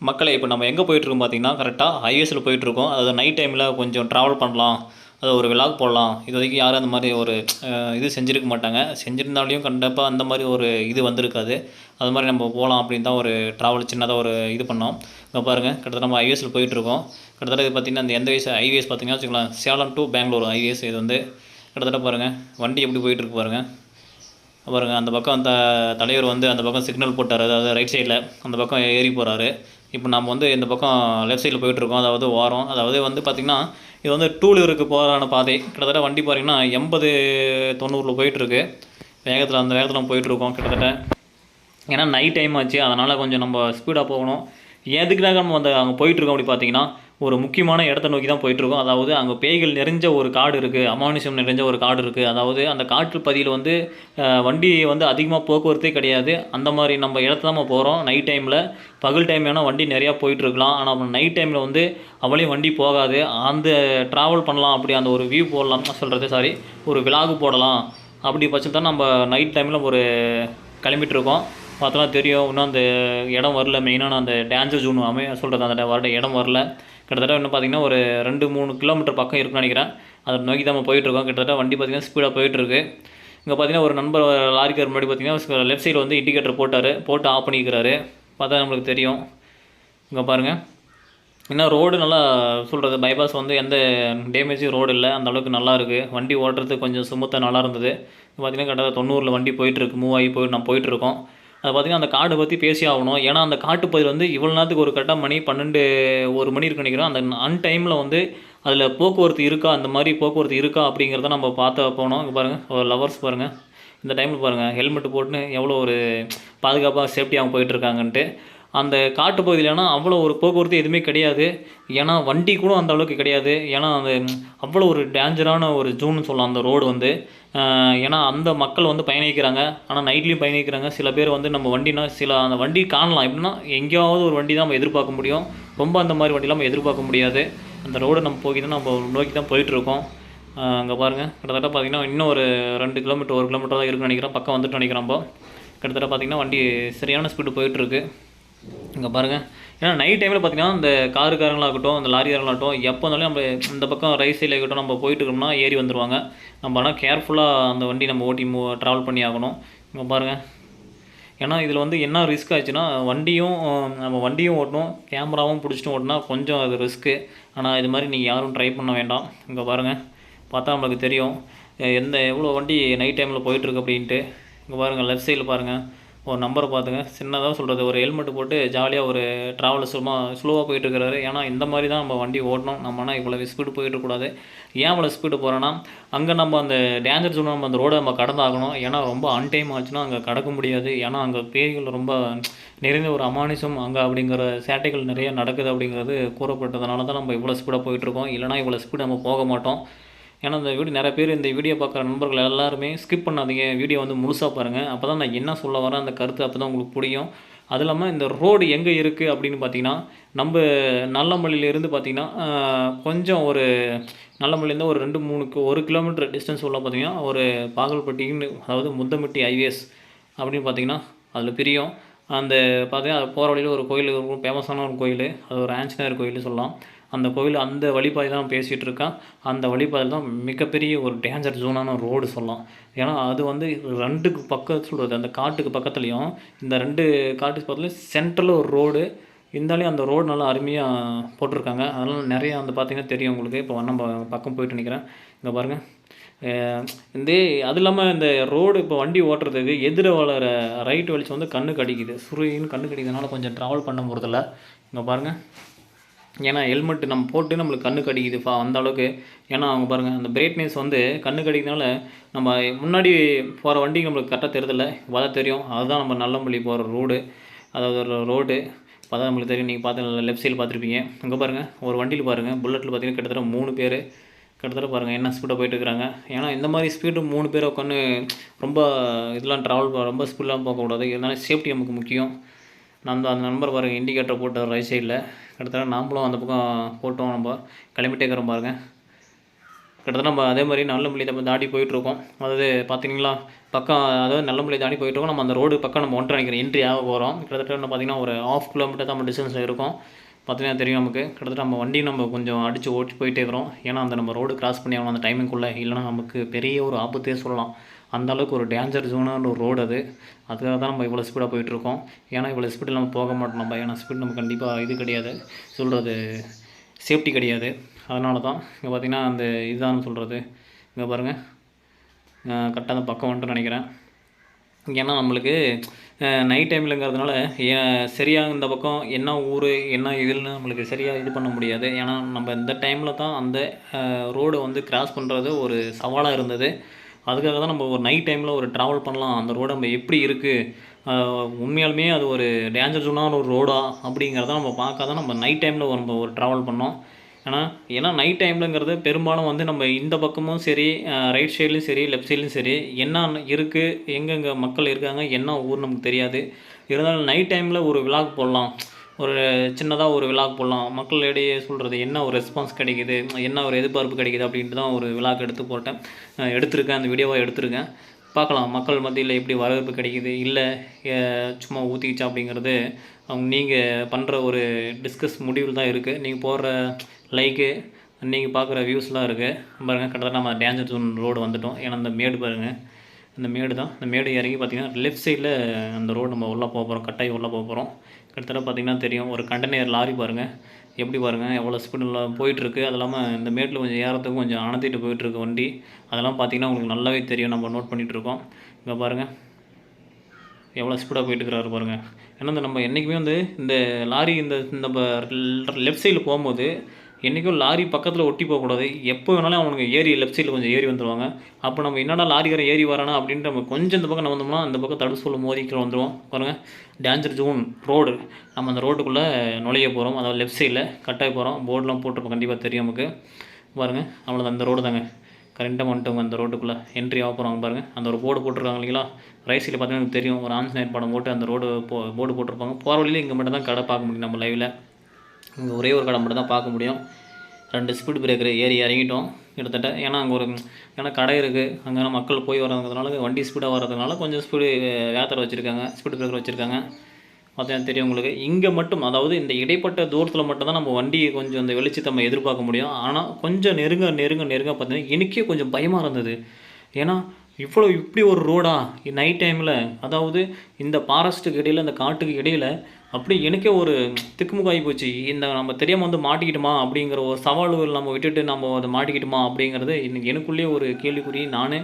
மக்களை இப்போ நம்ம எங்கே போயிட்டுருக்கோம் பார்த்தீங்கன்னா கரெக்டாக ஹைவேஸில் போயிட்டுருக்கோம். அதாவது நைட் டைமில் கொஞ்சம் ட்ராவல் பண்ணலாம். அது ஒரு விலாக் போடலாம். இது வரைக்கும் யாரும் அந்த மாதிரி ஒரு இது செஞ்சுருக்க மாட்டாங்க. செஞ்சுருந்தாலையும் கண்டிப்பாக அந்த மாதிரி ஒரு இது வந்திருக்காது. அது மாதிரி நம்ம போகலாம் அப்படின்னு தான் ஒரு ட்ராவல் சின்னதாக ஒரு இது பண்ணோம். இப்போ பாருங்கள் கிட்டத்தட்ட நம்ம ஹைவேஸில் போயிட்டுருக்கோம். கிட்டத்தட்ட இது பார்த்திங்கன்னா அந்த எந்த வயசு ஹைவேஸ் பார்த்தீங்கன்னா வச்சுக்கலாம் சேலம் டு பெங்களூர் ஹைவேஸ் இது வந்து கிட்டத்தட்ட பாருங்கள் வண்டி எப்படி போயிட்டுருக்கு பாருங்கள் பாருங்கள் அந்த பக்கம் அந்த தலைவர் வந்து அந்த பக்கம் சிக்னல் போட்டார். அதாவது ரைட் சைடில் அந்த பக்கம் ஏறி போகிறாரு இப்போ நம்ம வந்து இந்த பக்கம் லெஃப்ட் சைடில் போயிட்டுருக்கோம். அதாவது ஓரம் அதாவது வந்து பார்த்திங்கன்னா இது வந்து டூ வீலருக்கு போகிறான பாதை. கிட்டத்தட்ட வண்டி பார்த்திங்கன்னா எண்பது தொண்ணூறில் போயிட்டுருக்கு. வேகத்தில் அந்த வேகத்தில் நம்ம போயிட்டுருக்கோம் கிட்டத்தட்ட. ஏன்னா நைட் டைம் ஆச்சு. அதனால் கொஞ்சம் நம்ம ஸ்பீடாக போகணும். எதுக்குனாக நம்ம அந்த அங்கே போயிட்டுருக்கோம் அப்படி பார்த்தீங்கன்னா ஒரு முக்கியமான இடத்த நோக்கி தான் போயிட்டுருக்கோம். அதாவது அங்கே பேய்கள் நிறைஞ்ச ஒரு காடு இருக்குது அமானுஷம் நிறைஞ்ச ஒரு காடு இருக்குது அதாவது அந்த காற்று பதியில் வந்து வண்டி வந்து அதிகமாக போக்குவரத்தே கிடையாது. அந்த மாதிரி நம்ம இடத்த தான் போகிறோம் நைட் டைமில் பகல் டைம் வேணால் வண்டி நிறையா போயிட்டுருக்கலாம். ஆனால் நைட் டைமில் வந்து அவளையும் வண்டி போகாது. அந்த ட்ராவல் பண்ணலாம் அப்படி அந்த ஒரு வியூ போடலாம். சொல்கிறது சாரி ஒரு விலாகு போடலாம். அப்படி பட்சத்தில் நம்ம நைட் டைமில் ஒரு கிளம்பிட்டுருக்கோம். பார்த்தோன்னா தெரியும். இன்னும் அந்த இடம் வரல. மெயினான அந்த டேஞ்சர் ஜூன் அமை சொல்கிறது அந்த வர இடம் வரல. கிட்டத்தட்ட இன்னும் பார்த்தீங்கன்னா ஒரு ரெண்டு மூணு கிலோமீட்டர் பக்கம் இருக்குன்னு நினைக்கிறேன். அதை நோக்கி தான் நம்ம போயிட்டுருக்கோம். கிட்டத்தட்ட வண்டி பார்த்தீங்கன்னா ஸ்பீடாக போயிட்டுருக்கு. இங்கே பார்த்தீங்கன்னா ஒரு நண்பர் லாரிக்கார் முன்னாடி பார்த்தீங்கன்னா லெஃப்ட் சைடில் வந்து இண்டிகேட்டர் போட்டார். போட்டு ஆஃப் பண்ணிக்கிறாரு. பார்த்தா நம்மளுக்கு தெரியும். இங்கே பாருங்கள் ஏன்னா ரோடு நல்லா சொல்கிறது பைபாஸ் வந்து எந்த டேமேஜும் ரோடு இல்லை. அந்த அளவுக்கு நல்லா இருக்குது வண்டி ஓட்டுறது கொஞ்சம் சுமத்தாக நல்லா இருந்தது. பார்த்தீங்கன்னா கரெக்டாக தொண்ணூறில் வண்டி போயிட்டுருக்கு. மூவ் ஆகி போய் நான் போயிட்டுருக்கோம். பார்த்திங்கன்னா அந்த காடு பற்றி பேசி ஆகணும். ஏன்னா அந்த காட்டு வந்து இவ்வளோ நேரத்துக்கு ஒரு கரெக்டாக மணி பன்னெண்டு ஒரு மணி இருக்கு நினைக்கிறோம். அந்த அன் டைமில் வந்து அதில் போக்குவரத்து இருக்கா? அந்த மாதிரி போக்குவரத்து இருக்கா? அப்படிங்கிறத நம்ம பார்த்து போனோம். இங்கே பாருங்கள் ஒரு லவர்ஸ் பாருங்கள் இந்த டைமில் பாருங்கள் ஹெல்மெட் போட்டுன்னு எவ்வளோ ஒரு பாதுகாப்பாக சேஃப்டியாக போயிட்டுருக்காங்கன்ட்டு அந்த காட்டு பகுதியிலனா அவ்வளோ ஒரு போக்குவரத்து எதுவுமே கிடையாது. ஏன்னா வண்டி கூட அந்த அளவுக்கு கிடையாது. ஏன்னா அந்த அவ்வளோ ஒரு டேஞ்சரான ஒரு ஜூன்னு சொல்லலாம் அந்த ரோடு வந்து. ஏன்னா அந்த மக்கள் வந்து பயணிக்கிறாங்க. ஆனால் நைட்லேயும் பயணிக்கிறாங்க. சில பேர் வந்து நம்ம வண்டினா சில அந்த வண்டி காணலாம். எப்படின்னா எங்கேயாவது ஒரு வண்டி தான் நம்ம எதிர்பார்க்க முடியும். ரொம்ப அந்த மாதிரி வண்டிலாம் நம்ம எதிர்பார்க்க முடியாது. அந்த ரோடு நம்ம போய் தான் நம்ம நோக்கி தான் போயிட்டுருக்கோம் அங்கே பாருங்கள் கிட்டத்தட்ட பார்த்தீங்கன்னா இன்னும் ஒரு ரெண்டு கிலோமீட்டர் ஒரு கிலோமீட்டர் தான் இருக்குன்னு நினைக்கிறேன். பக்கம் வந்துட்டு நினைக்கிறேன். நம்ம கிட்டத்தட்ட பார்த்தீங்கன்னா வண்டி சரியான ஸ்பீடு போயிட்டுருக்கு இங்கே பாருங்கள் ஏன்னா நைட் டைமில் பார்த்தீங்கன்னா இந்த காருக்காரங்களாகட்டும் இந்த லாரிக்காரங்களாகட்டும் எப்போ இருந்தாலும் நம்ம இந்த பக்கம் ரைட் சைடில் இருக்கட்டும் நம்ம போயிட்டு இருக்கோம்னா ஏறி வந்துடுவாங்க நம்ம ஆனால் கேர்ஃபுல்லாக அந்த வண்டி நம்ம ஓட்டி மூ ட்ராவல் பண்ணி ஆகணும். இங்கே பாருங்கள் ஏன்னா இதில் வந்து என்ன ரிஸ்க் ஆச்சுன்னா வண்டியும் நம்ம வண்டியும் ஓட்டணும் கேமராவும் பிடிச்சிட்டு ஓட்டினா கொஞ்சம் அது ரிஸ்க்கு ஆனால் இது மாதிரி நீங்கள் யாரும் ட்ரை பண்ண வேண்டாம். இங்கே பாருங்கள் பார்த்தா நம்மளுக்கு தெரியும். எந்த எவ்வளோ வண்டி நைட் டைமில் போயிட்டுருக்கு அப்படின்ட்டு. இங்கே பாருங்கள் லெஃப்ட் சைடில் பாருங்கள் ஒரு நம்பரை பார்த்துங்க. சின்னதாக சொல்கிறது ஒரு ஹெல்மெட் போட்டு ஜாலியாக ஒரு ட்ராவல் சும்மா ஸ்லோவாக போயிட்டு இருக்கிறாரு. ஏன்னா இந்த மாதிரி தான் நம்ம வண்டி ஓட்டணும். நம்மனா இவ்வளோ ஸ்பீடு போயிட்டு ஏன் இவ்வளோ ஸ்பீடு போகிறோன்னா அங்கே நம்ம அந்த டேஞ்சர் ஜோன் நம்ம அந்த ரோடை நம்ம கடந்தாகணும். ஏன்னா ரொம்ப அன்டைம் ஆச்சுன்னா அங்கே கடக்க முடியாது. ஏன்னா அங்கே பேய்கள் ரொம்ப நிறைந்த ஒரு அமானுஷம் அங்கே அப்படிங்கிற சேட்டைகள் நிறைய நடக்குது அப்படிங்கிறது கூறப்பட்டதுனால தான் நம்ம இவ்வளோ ஸ்பீடாக போயிட்டுருக்கோம் இல்லைனா இவ்வளோ ஸ்பீடு நம்ம போக மாட்டோம். ஏன்னா இந்த வீடியோ நிறைய பேர் இந்த வீடியோ பார்க்குற நண்பர்கள் எல்லாருமே ஸ்கிப் பண்ணாதீங்க. வீடியோ வந்து முழுசாக பாருங்கள் அப்போ தான் நான் என்ன சொல்ல வரேன் அந்த கருத்து அப்போ தான் உங்களுக்கு புரியும். அது இல்லாமல் இந்த ரோடு எங்கே இருக்குது அப்படின்னு பார்த்தீங்கன்னா நம்ம நல்லமல்லியிலேருந்து பார்த்தீங்கன்னா கொஞ்சம் ஒரு நல்லமல்லிலேருந்து ஒரு ரெண்டு மூணு ஒரு கிலோமீட்டர் டிஸ்டன்ஸ் உள்ள பார்த்தீங்கன்னா ஒரு பாகல்பட்டின்னு அதாவது முத்தமிட்டி ஹைவேஸ் அப்படின்னு பார்த்தீங்கன்னா அதில் பிரியும். அந்த பார்த்தீங்கன்னா அது போகிற வழியில் ஒரு கோயில் இருக்கும் ஃபேமஸான ஒரு கோயில் அது ஒரு ஆஞ்சநேயர் கோயில் சொல்லலாம். அந்த கோவில் அந்த வழிபாதை தான் பேசிகிட்டு இருக்கான் அந்த வழிபாதை தான் மிகப்பெரிய ஒரு டேஞ்சர் ஜோனான ரோடு சொல்லலாம். ஏன்னா அது வந்து ரெண்டுக்கு பக்கம் சொல்கிறது அந்த காட்டுக்கு பக்கத்துலேயும் இந்த ரெண்டு காட்டுக்கு பக்கத்துலேயும் சென்ட்ரலில் ஒரு ரோடு இருந்தாலும் அந்த ரோடு நல்லா அருமையாக போட்டிருக்காங்க. அதனால் நிறையா வந்து பார்த்திங்கன்னா தெரியும் உங்களுக்கு. இப்போ நம்ம பக்கம் போயிட்டு நிற்கிறேன் இங்கே பாருங்கள் இந்த அது இல்லாமல் இந்த ரோடு இப்போ வண்டி ஓட்டுறதுக்கு எதிர வளர ரைட் வெளிச்சம் வந்து கண்ணுக்கு அடிக்குது. சுருன்னு கண்ணுக்கு அடிக்கிறதுனால கொஞ்சம் ட்ராவல் பண்ண போகிறதில்ல இங்கே பாருங்கள் ஏன்னா ஹெல்மெட் நம்ம போட்டு நம்மளுக்கு கண்ணுக்கு அடிக்குதுப்பா அந்த அளவுக்கு. ஏன்னா அவங்க பாருங்கள் அந்த பிரைட்னஸ் வந்து கண்ணு கடிக்கிறதுனால நம்ம முன்னாடி போகிற வண்டிக்கு நம்மளுக்கு கரெக்டாக தெரியுதில்ல. பார்த்தா தெரியும். அதுதான் நம்ம நல்லம்பள்ளி போகிற ரோடு அதாவது ஒரு ரோடு பார்த்தா நம்மளுக்கு தெரியும். நீங்கள் பார்த்து லெஃப்ட் சைடில் பார்த்துருப்பீங்க. இங்கே பாருங்கள் ஒரு வண்டியில் பாருங்கள் புல்லட்டில் பார்த்தீங்கன்னா கிட்டத்தட்ட மூணு பேர். கிட்டத்தட்ட பாருங்கள் என்ன ஸ்பீடாக போயிட்டுருக்காங்க ஏன்னா இந்த மாதிரி ஸ்பீடு மூணு பேர் உட்காந்து ரொம்ப இதெல்லாம் ட்ராவல் ரொம்ப ஸ்பீடெலாம் போகக்கூடாது. இதனால சேஃப்டி நமக்கு முக்கியம். நம்ம அந்த நம்பர் பாருங்கள் இண்டிகேட்டர் போட்டு ரைட் சைடில் கிட்டத்தட்ட நாம்பளும் அந்த பக்கம் போட்டோம் நம்ம. கிளம்பிட்டே இருக்கிறோம் பாருங்கள் கிட்டத்தட்ட நம்ம அதே மாதிரி நல்ல மொழி தாண்டி போயிட்டுருக்கோம். அதாவது பார்த்தீங்களா பக்கம் அதாவது நல்லமலை தாண்டி போயிட்டுருக்கோம். நம்ம அந்த ரோடு பக்கம் நம்ம ஒன்றரை நினைக்கிறோம் என்ட்ரி ஆக போகிறோம் கிட்டத்தட்ட வந்து பார்த்திங்கன்னா ஒரு ஆஃப் கிலோமீட்டர் தான் நம்ம டிஸ்டன்ஸில் இருக்கும். பார்த்தீங்கன்னா தெரியும் நமக்கு. கிட்டத்தட்ட நம்ம வண்டி நம்ம கொஞ்சம் அடித்து ஓட்டி போயிட்டே இருக்கிறோம் ஏன்னா அந்த நம்ம ரோடு கிராஸ் பண்ணி ஆகணும் அந்த டைமிங்குள்ளே இல்லைனா நமக்கு பெரிய ஒரு ஆபத்தே சொல்லலாம். அந்த அளவுக்கு ஒரு டேஞ்சர் ஜோனான ஒரு ரோடு அது. அதுக்காக தான் நம்ம இவ்வளோ ஸ்பீடாக போயிட்டுருக்கோம். ஏன்னா இவ்வளோ ஸ்பீடில் நம்ம போக மாட்டோம் நம்ம. ஏன்னா ஸ்பீட் நம்ம கண்டிப்பாக இது கிடையாது. சொல்கிறது சேஃப்டி கிடையாது. அதனால தான் இங்கே பார்த்தீங்கன்னா அந்த இதுதான் சொல்கிறது இங்கே பாருங்கள் கரெக்டாக அந்த பக்கம் வந்துட்டு நினைக்கிறேன். ஏன்னா நம்மளுக்கு நைட் டைம்லங்கிறதுனால சரியாக இந்த பக்கம் என்ன ஊர் என்ன இதுன்னு நம்மளுக்கு சரியாக இது பண்ண முடியாது. ஏன்னா நம்ம இந்த டைமில் தான் அந்த ரோடு வந்து கிராஸ் பண்ணுறது ஒரு சவாலாக இருந்தது. அதுக்காக தான் நம்ம ஒரு நைட் டைமில் ஒரு ட்ராவல் பண்ணலாம். அந்த ரோடு நம்ம எப்படி இருக்குது உண்மையாலுமே அது ஒரு டேஞ்சர் ஜோனான ஒரு ரோடா அப்படிங்கிறத நம்ம பார்க்காத நம்ம நைட் டைமில் நம்ம ஒரு ட்ராவல் பண்ணோம். ஏன்னா ஏன்னா நைட் டைம்லங்கிறது பெரும்பாலும் வந்து நம்ம இந்த பக்கமும் சரி ரைட் சைட்லேயும் சரி லெஃப்ட் சைட்லையும் சரி என்ன இருக்குது எங்கெங்கே மக்கள் இருக்காங்க என்ன ஊர் நமக்கு தெரியாது. இருந்தாலும் நைட் டைமில் ஒரு விழாக் போடலாம். ஒரு சின்னதாக ஒரு விழாக்கு போடலாம். மக்களிடையே சொல்கிறது என்ன ஒரு ரெஸ்பான்ஸ் கிடைக்குது? என்ன ஒரு எதிர்பார்ப்பு கிடைக்குது அப்படின்ட்டு தான் ஒரு விழாக்கு எடுத்து போட்டேன். எடுத்திருக்கேன் அந்த வீடியோவை எடுத்திருக்கேன். பார்க்கலாம் மக்கள் மத்தியில் எப்படி வரவேற்பு கிடைக்குது? இல்லை சும்மா ஊற்றிக்கிச்சா அப்படிங்கிறது அவங்க நீங்கள் பண்ணுற ஒரு டிஸ்கஸ் முடிவில் தான் இருக்குது நீங்கள் போடுற லைக்கு நீங்கள் பார்க்குற வியூஸ்லாம் இருக்குது பாருங்கள் கிட்டத்தட்ட நம்ம டேஞ்சர் ஜோன் ரோடு வந்துட்டோம். ஏன்னா அந்த மேடு பாருங்கள் இந்த மேடு தான். இந்த மேடு இறங்கி பார்த்தீங்கன்னா லெஃப்ட் சைடில் அந்த ரோடு நம்ம உள்ளே போக போகிறோம் கட்டாயி உள்ளே போக போகிறோம் கிட்டத்தட்ட பார்த்தீங்கன்னா தெரியும். ஒரு கண்டெய்னர் லாரி பாருங்கள் எப்படி பாருங்கள் எவ்வளோ ஸ்பீடில் போயிட்டுருக்கு. அது இல்லாமல் இந்த மேட்டில் கொஞ்சம் ஏறத்துக்கும் கொஞ்சம் அணத்திட்டு போயிட்டுருக்கு வண்டி. அதெல்லாம் பார்த்தீங்கன்னா உங்களுக்கு நல்லாவே தெரியும். நம்ம நோட் பண்ணிகிட்டு இருக்கோம். இங்கே பாருங்கள் எவ்வளோ ஸ்பீடாக போயிட்டு இருக்கிறாரு பாருங்கள் ஏன்னா இந்த நம்ம என்றைக்குமே வந்து இந்த லாரி இந்த நம்ம லெஃப்ட் சைடில் போகும்போது என்றைக்கும் லாரி பக்கத்தில் ஒட்டி போகக்கூடாது எப்போ வேணாலும் அவனுக்கு ஏறி லெஃப்ட் சைடில் கொஞ்சம் ஏறி வந்துடுவாங்க அப்போ நம்ம என்னடா லாரிக்காரன் ஏறி வரானா அப்படின்ட்டு நம்ம கொஞ்சம் இந்த பக்கம் வந்தோம்னா அந்த பக்கம் தடுப்பு மோதிக்கிற வந்துடுவோம் பாருங்கள் டேஞ்சர் ஜோன் ரோடு நம்ம அந்த ரோட்டுக்குள்ளே நுழைய போகிறோம் அதாவது லெஃப்ட் சைடில் கட்டாய போகிறோம் போர்டெலாம் போட்டிருப்போம். கண்டிப்பாக தெரியும் நமக்கு. பாருங்கள் அவ்வளோதான் அந்த ரோடு தாங்க. கரெண்டாக மட்டும் அந்த ரோட்டுக்குள்ளே என்ட்ரி ஆக போகிறாங்க பாருங்கள் அந்த ஒரு போர்டு போட்டிருக்காங்க இல்லைங்களா? ரைட் சைடில் பார்த்தீங்கன்னா எனக்கு தெரியும். ஒரு ஆஞ்சநேயர் படம் போட்டு அந்த ரோடு போ போர்டு போட்டிருப்பாங்க. போகிற வழியில் இங்கே மட்டும் தான் கடை பார்க்க முடியும் நம்ம லைவில் இங்கே ஒரே ஒரு கடை மட்டும் தான் பார்க்க முடியும். ரெண்டு ஸ்பீட் பிரேக்கர் ஏறி இறங்கிட்டோம் கிட்டத்தட்ட. ஏன்னா அங்கே ஒரு ஏன்னா கடை இருக்குது அங்கே மக்கள் போய் வர்றதுனால வண்டி ஸ்பீடாக வர்றதுனால கொஞ்சம் ஸ்பீடு வேத்தரை வச்சுருக்காங்க ஸ்பீட் பிரேக்கர் வச்சுருக்காங்க. பார்த்தீங்கன்னா தெரியும் உங்களுக்கு. இங்கே மட்டும் அதாவது இந்த இடைப்பட்ட தூரத்தில் மட்டும் தான் நம்ம வண்டியை கொஞ்சம் இந்த வெளிச்சத்தை நம்ம எதிர்பார்க்க முடியும். ஆனால் கொஞ்சம் நெருங்க நெருங்க நெருங்க பார்த்தீங்கன்னா எனக்கே கொஞ்சம் பயமாக இருந்தது. ஏன்னா இவ்வளோ இப்படி ஒரு ரோடா நைட் டைமில் அதாவது இந்த ஃபாரஸ்ட்டுக்கு இடையில் இந்த காட்டுக்கு இடையில் அப்படி எனக்கே ஒரு திக்குமுகாகி போச்சு. இந்த நம்ம தெரியாமல் வந்து மாட்டிக்கிட்டோமா அப்படிங்கிற ஒரு சவால்கள் நம்ம விட்டுட்டு நம்ம அதை மாட்டிக்கிட்டோமா அப்படிங்கிறது இன்னைக்கு எனக்குள்ளேயே ஒரு கேள்விக்குறி. நானே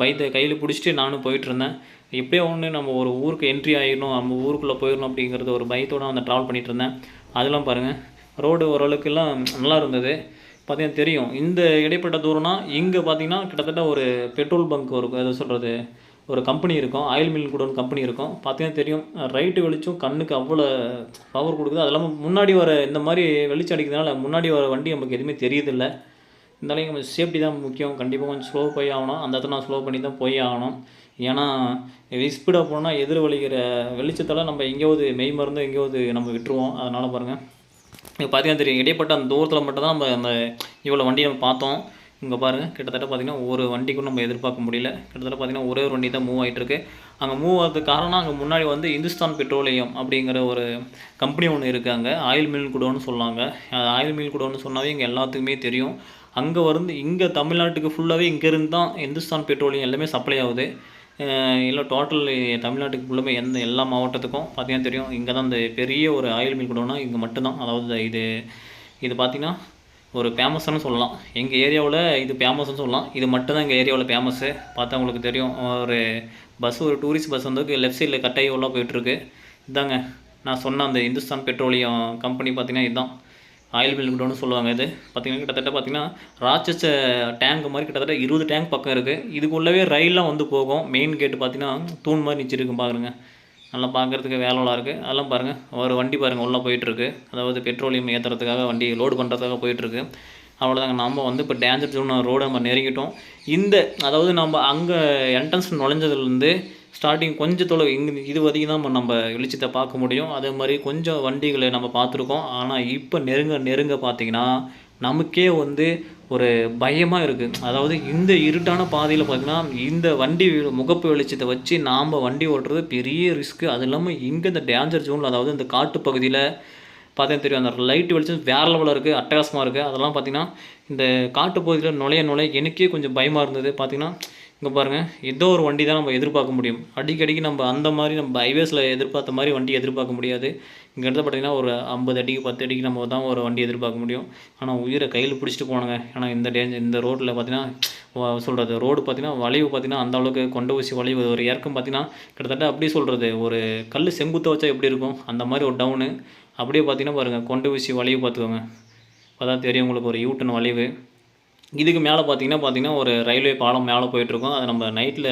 பயத்தை கையில் பிடிச்சிட்டு நானும் போயிட்டுருந்தேன். எப்படியோ ஒன்று நம்ம ஒரு ஊருக்கு என்ட்ரி ஆகிடணும் நம்ம ஊருக்குள்ளே போயிடணும் அப்படிங்கிறது ஒரு பயத்தோடு அந்த ட்ராவல் பண்ணிகிட்டு இருந்தேன். அதெல்லாம் பாருங்கள் ரோடு ஓரளவுக்குலாம் நல்லா இருந்தது. பார்த்தீங்கன்னா தெரியும். இந்த இடைப்பட்ட தூரம்னா இங்கே பார்த்தீங்கன்னா கிட்டத்தட்ட ஒரு பெட்ரோல் பங்க் ஒரு எதை சொல்கிறது ஒரு கம்பெனி இருக்கும் ஆயில் மில் கூட ஒரு கம்பெனி இருக்கும். பார்த்தீங்கன்னா தெரியும் ரைட்டு வெளிச்சம் கண்ணுக்கு அவ்வளோ பவர் கொடுக்குது. அது இல்லாமல் முன்னாடி வர இந்த மாதிரி வெளிச்சம் அடிக்கிறதுனால முன்னாடி வர வண்டி நமக்கு எதுவுமே தெரியுதில்ல இருந்தாலும் கொஞ்சம் சேஃப்டி தான் முக்கியம். கண்டிப்பாக கொஞ்சம் ஸ்லோ போய் ஆகணும். அந்த இடத்துல நான் ஸ்லோ பண்ணி தான் போய் ஆகணும். ஏன்னா ஸ்பீடாக போனால் எதிர் வலிக்கிற வெளிச்சத்தால் நம்ம எங்கேயாவது மெய் மருந்து எங்கேயாவது நம்ம விட்டுருவோம். அதனால் பாருங்கள் இப்போ பார்த்தீங்கன்னா தெரியும் இடைப்பட்ட அந்த தூரத்தில் மட்டும் தான் நம்ம அந்த இவ்வளோ வண்டி நம்ம பார்த்தோம். இங்கே பாருங்கள் கிட்டத்தட்ட பார்த்தீங்கன்னா ஒரு வண்டிக்கும் நம்ம எதிர்பார்க்க முடியல. கிட்டத்தட்ட பார்த்தீங்கன்னா ஒரே ஒரு வண்டி தான் மூவ் ஆகிட்டு இருக்கு. அங்கே மூவ் ஆகிறதுக்கு காரணம் அங்கே முன்னாடி வந்து இந்துஸ்தான் பெட்ரோலியம் அப்படிங்கிற ஒரு கம்பெனி ஒன்று இருக்காங்க ஆயில் மில் குடோன்னு சொல்லாங்க அது ஆயில் மில் குடோன்னு சொன்னாவே இங்கே எல்லாத்துக்குமே தெரியும். அங்கே வந்து இங்கே தமிழ்நாட்டுக்கு ஃபுல்லாகவே இங்கேருந்து தான் இந்துஸ்தான் பெட்ரோலியம் எல்லாமே சப்ளை ஆகுது. இல்லை டோட்டல் தமிழ்நாட்டுக்கு ஃபுல்லாமே எந்த எல்லா மாவட்டத்துக்கும் பார்த்திங்கன்னா தெரியும். இங்கே தான் இந்த பெரிய ஒரு ஆயில் மில் குடோன்னா இங்கே மட்டும்தான். அதாவது இது இது பார்த்தீங்கன்னா ஒரு ஃபேமஸ்னு சொல்லலாம். எங்கள் ஏரியாவில் இது ஃபேமஸ்னு சொல்லலாம். இது மட்டும்தான் எங்கள் ஏரியாவில் ஃபேமஸ்ஸு பார்த்தா உங்களுக்கு தெரியும். ஒரு பஸ் ஒரு டூரிஸ்ட் பஸ் வந்து லெஃப்ட் சைடில் கட்டாயி உள்ள போயிட்டுருக்கு. இதாங்க. நான் சொன்ன அந்த இந்துஸ்தான் பெட்ரோலியம் கம்பெனி பார்த்தீங்கன்னா இதுதான் ஆயில் மில் குடோன்னு சொல்லுவாங்க இது. பார்த்திங்கன்னா கிட்டத்தட்ட பார்த்தீங்கன்னா ராட்சச டேங்க் மாதிரி கிட்டத்தட்ட இருபது டேங்க் பக்கம் இருக்குது இதுக்குள்ளவே ரயிலெலாம் வந்து போகும். மெயின் கேட்டு பார்த்தீங்கன்னா தூண் மாதிரி நிச்சிருக்கு பாருங்க. நல்லா பார்க்குறதுக்கு வேலைலாம் இருக்குது அதெல்லாம் பாருங்கள் ஒரு வண்டி பாருங்கள் உள்ளே போயிட்டுருக்கு. அதாவது பெட்ரோலியம் ஏற்றுறதுக்காக வண்டி லோடு பண்ணுறதுக்காக போயிட்டுருக்கு. அவ்வளோதாங்க நம்ம வந்து இப்போ டேஞ்சர் ஜோன் ரோடு நம்ம நெருங்கிட்டோம். இந்த அதாவது நம்ம அங்கே என்ட்ரன்ஸ் நுழைஞ்சதுலேருந்து ஸ்டார்டிங் கொஞ்சம் தொலை இங்கே இது வரைக்கும் தான் நம்ம வெளிச்சத்தை பார்க்க முடியும். அதே மாதிரி கொஞ்சம் வண்டிகளை நம்ம பார்த்துருக்கோம். ஆனால் இப்போ நெருங்க நெருங்க பார்த்தீங்கன்னா நமக்கே வந்து ஒரு பயமாக இருக்குது அதாவது இந்த இருட்டான பாதையில் பார்த்தீங்கன்னா இந்த வண்டி முகப்பு வெளிச்சத்தை வச்சு நாம் வண்டி ஓட்டுறது பெரிய ரிஸ்க்கு அது இல்லாமல் இங்கே இந்த டேஞ்சர் ஜோனில் அதாவது இந்த காட்டு பகுதியில் பார்த்தீங்கன்னா தெரியும் அந்த லைட் வெளிச்சம் வேறு லெவலில் இருக்குது அட்டகாசமாக இருக்குது அதெல்லாம் பார்த்தீங்கன்னா இந்த காட்டு பகுதியில் நுழைய நுழைய எனக்கே கொஞ்சம் பயமாக இருந்தது. பார்த்தீங்கன்னா இங்கே பாருங்கள் ஏதோ ஒரு வண்டி தான் நம்ம எதிர்பார்க்க முடியும். அடிக்கடிக்கு நம்ம அந்த மாதிரி நம்ம ஹைவேஸில் எதிர்பார்த்த மாதிரி வண்டி எதிர்பார்க்க முடியாது. இங்கே இடத்துல பார்த்தீங்கன்னா ஒரு ஐம்பது அடிக்கு பத்து அடிக்கு நம்ம தான் ஒரு வண்டி எதிர்பார்க்க முடியும். ஆனால் உயிரை கையில் பிடிச்சிட்டு போனாங்க. ஏன்னா இந்த டேஞ்சர் இந்த ரோட்டில் பார்த்தீங்கன்னா சொல்கிறது ரோடு பார்த்திங்கன்னா வளைவு பார்த்தீங்கன்னா அந்த அளவுக்கு கொண்ட ஊசி வளைவு ஒரு இறக்கம் பார்த்தீங்கன்னா கிட்டத்தட்ட அப்படி சொல்கிறது ஒரு கல் செங்குத்த வச்சா எப்படி இருக்கும்? அந்த மாதிரி ஒரு டவுனு அப்படியே பார்த்தீங்கன்னா பாருங்கள் கொண்ட ஊசி வளைவு பார்த்துக்கோங்க அதான் தெரியும் உங்களுக்கு ஒரு யூட்டன் வளைவு. இதுக்கு மேலே பார்த்தீங்கன்னா பார்த்தீங்கன்னா ஒரு ரயில்வே பாலம் மேலே போயிட்டுருக்கோம். அது நம்ம நைட்டில்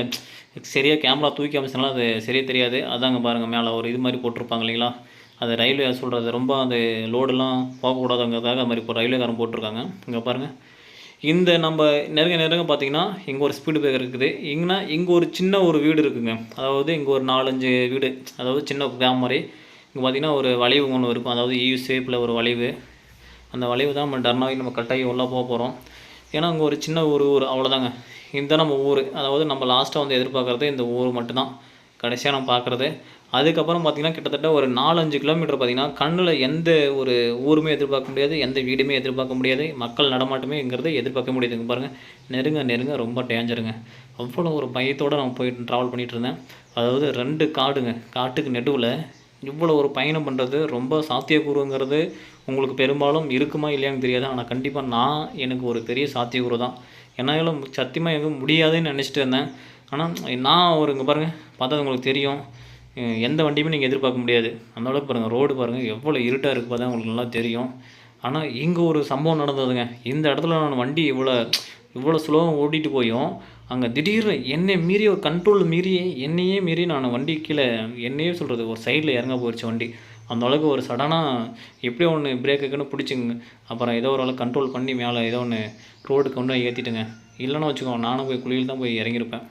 சரியாக கேமரா தூக்கி அமைச்சனால அது சரியாக தெரியாது. அதாங்க பாருங்கள் மேலே ஒரு இது மாதிரி போட்டிருப்பாங்க இல்லைங்களா? அது ரயில்வே சொல்கிறது ரொம்ப அந்த லோடெல்லாம் போகக்கூடாதுங்கிறதாக அது மாதிரி இப்போ ரயில்வேக்காரன் போட்டிருக்காங்க. இங்கே பாருங்கள் இந்த நம்ம நெருங்க நெருங்க பார்த்தீங்கன்னா இங்கே ஒரு ஸ்பீடு பிரேக்கர் இருக்குது. இங்கன்னா இங்கே ஒரு சின்ன ஒரு வீடு இருக்குதுங்க அதாவது இங்கே ஒரு நாலஞ்சு வீடு அதாவது சின்ன கிராம மாதிரி. இங்கே பார்த்தீங்கன்னா ஒரு வளைவு ஒன்று இருக்கும். அதாவது யூ ஷேப்பில் ஒரு வளைவு. அந்த வளைவு தான் நம்ம டர்னாகி நம்ம கட்டாகி உள்ளே போக போகிறோம் ஏன்னா அங்கே ஒரு சின்ன ஒரு ஊர் அவ்வளோதாங்க இதுதான் நம்ம ஊர் அதாவது நம்ம லாஸ்ட்டாக வந்து எதிர்பார்க்குறது இந்த ஊர் மட்டும்தான். கடைசியாக நம்ம பார்க்குறது அதுக்கப்புறம் பார்த்திங்கன்னா கிட்டத்தட்ட ஒரு நாலஞ்சு கிலோமீட்டர் பார்த்திங்கன்னா கண்ணில் எந்த ஒரு ஊருமே எதிர்பார்க்க முடியாது எந்த வீடுமே எதிர்பார்க்க முடியாது மக்கள் நடமாட்டமேங்கிறத எதிர்பார்க்க முடியாதுங்க பாருங்கள் நெருங்க நெருங்க ரொம்ப டேஞ்சருங்க அவ்வளோ ஒரு பயத்தோடு நான் போயிட்டு ட்ராவல் பண்ணிகிட்டு இருந்தேன். அதாவது ரெண்டு காடுங்க காட்டுக்கு நெடுவில் இவ்வளோ ஒரு பயணம் பண்ணுறது ரொம்ப சாத்தியக்கூறுங்கிறது உங்களுக்கு பெரும்பாலும் இருக்குமா இல்லையான்னு தெரியாது. ஆனால் கண்டிப்பாக நான் எனக்கு ஒரு பெரிய சாத்தியக்கூறு தான். என்னால் சத்தியமாக எதுவும் முடியாதுன்னு நினச்சிட்டு இருந்தேன். ஆனால் நான் ஒரு இங்கே பாருங்கள் பார்த்தா உங்களுக்கு தெரியும். எந்த வண்டியுமே நீங்கள் எதிர்பார்க்க முடியாது. அந்த அளவுக்கு பாருங்கள் ரோடு பாருங்கள் எவ்வளோ இருட்டாக இருக்குது பார்த்தா உங்களுக்கு நல்லா தெரியும். ஆனால் இங்கே ஒரு சம்பவம் நடந்ததுங்க. இந்த இடத்துல நான் வண்டி இவ்வளோ இவ்வளோ ஸ்லோவாக ஓட்டிகிட்டு போயும். அங்கே திடீர்னு என்னை மீறி ஒரு கண்ட்ரோல் மீறி என்னையே மீறி நான் வண்டி கீழே என்னையே சொல்கிறது ஒரு சைடில் இறங்க போயிடுச்சு வண்டி. அந்த அளவுக்கு ஒரு சடனாக எப்படியோ ஒன்று பிரேக்குக்குன்னு பிடிச்சிங்க. அப்புறம் ஏதோ ஒரு அளவுக்கு கண்ட்ரோல் பண்ணி மேலே ஏதோ ஒன்று ரோடுக்கு கொண்டு போய் ஏற்றிட்டுங்க இல்லைன்னு வச்சுக்கோங்க நானும் போய் குழியில் தான் போய் இறங்கியிருப்பேன்.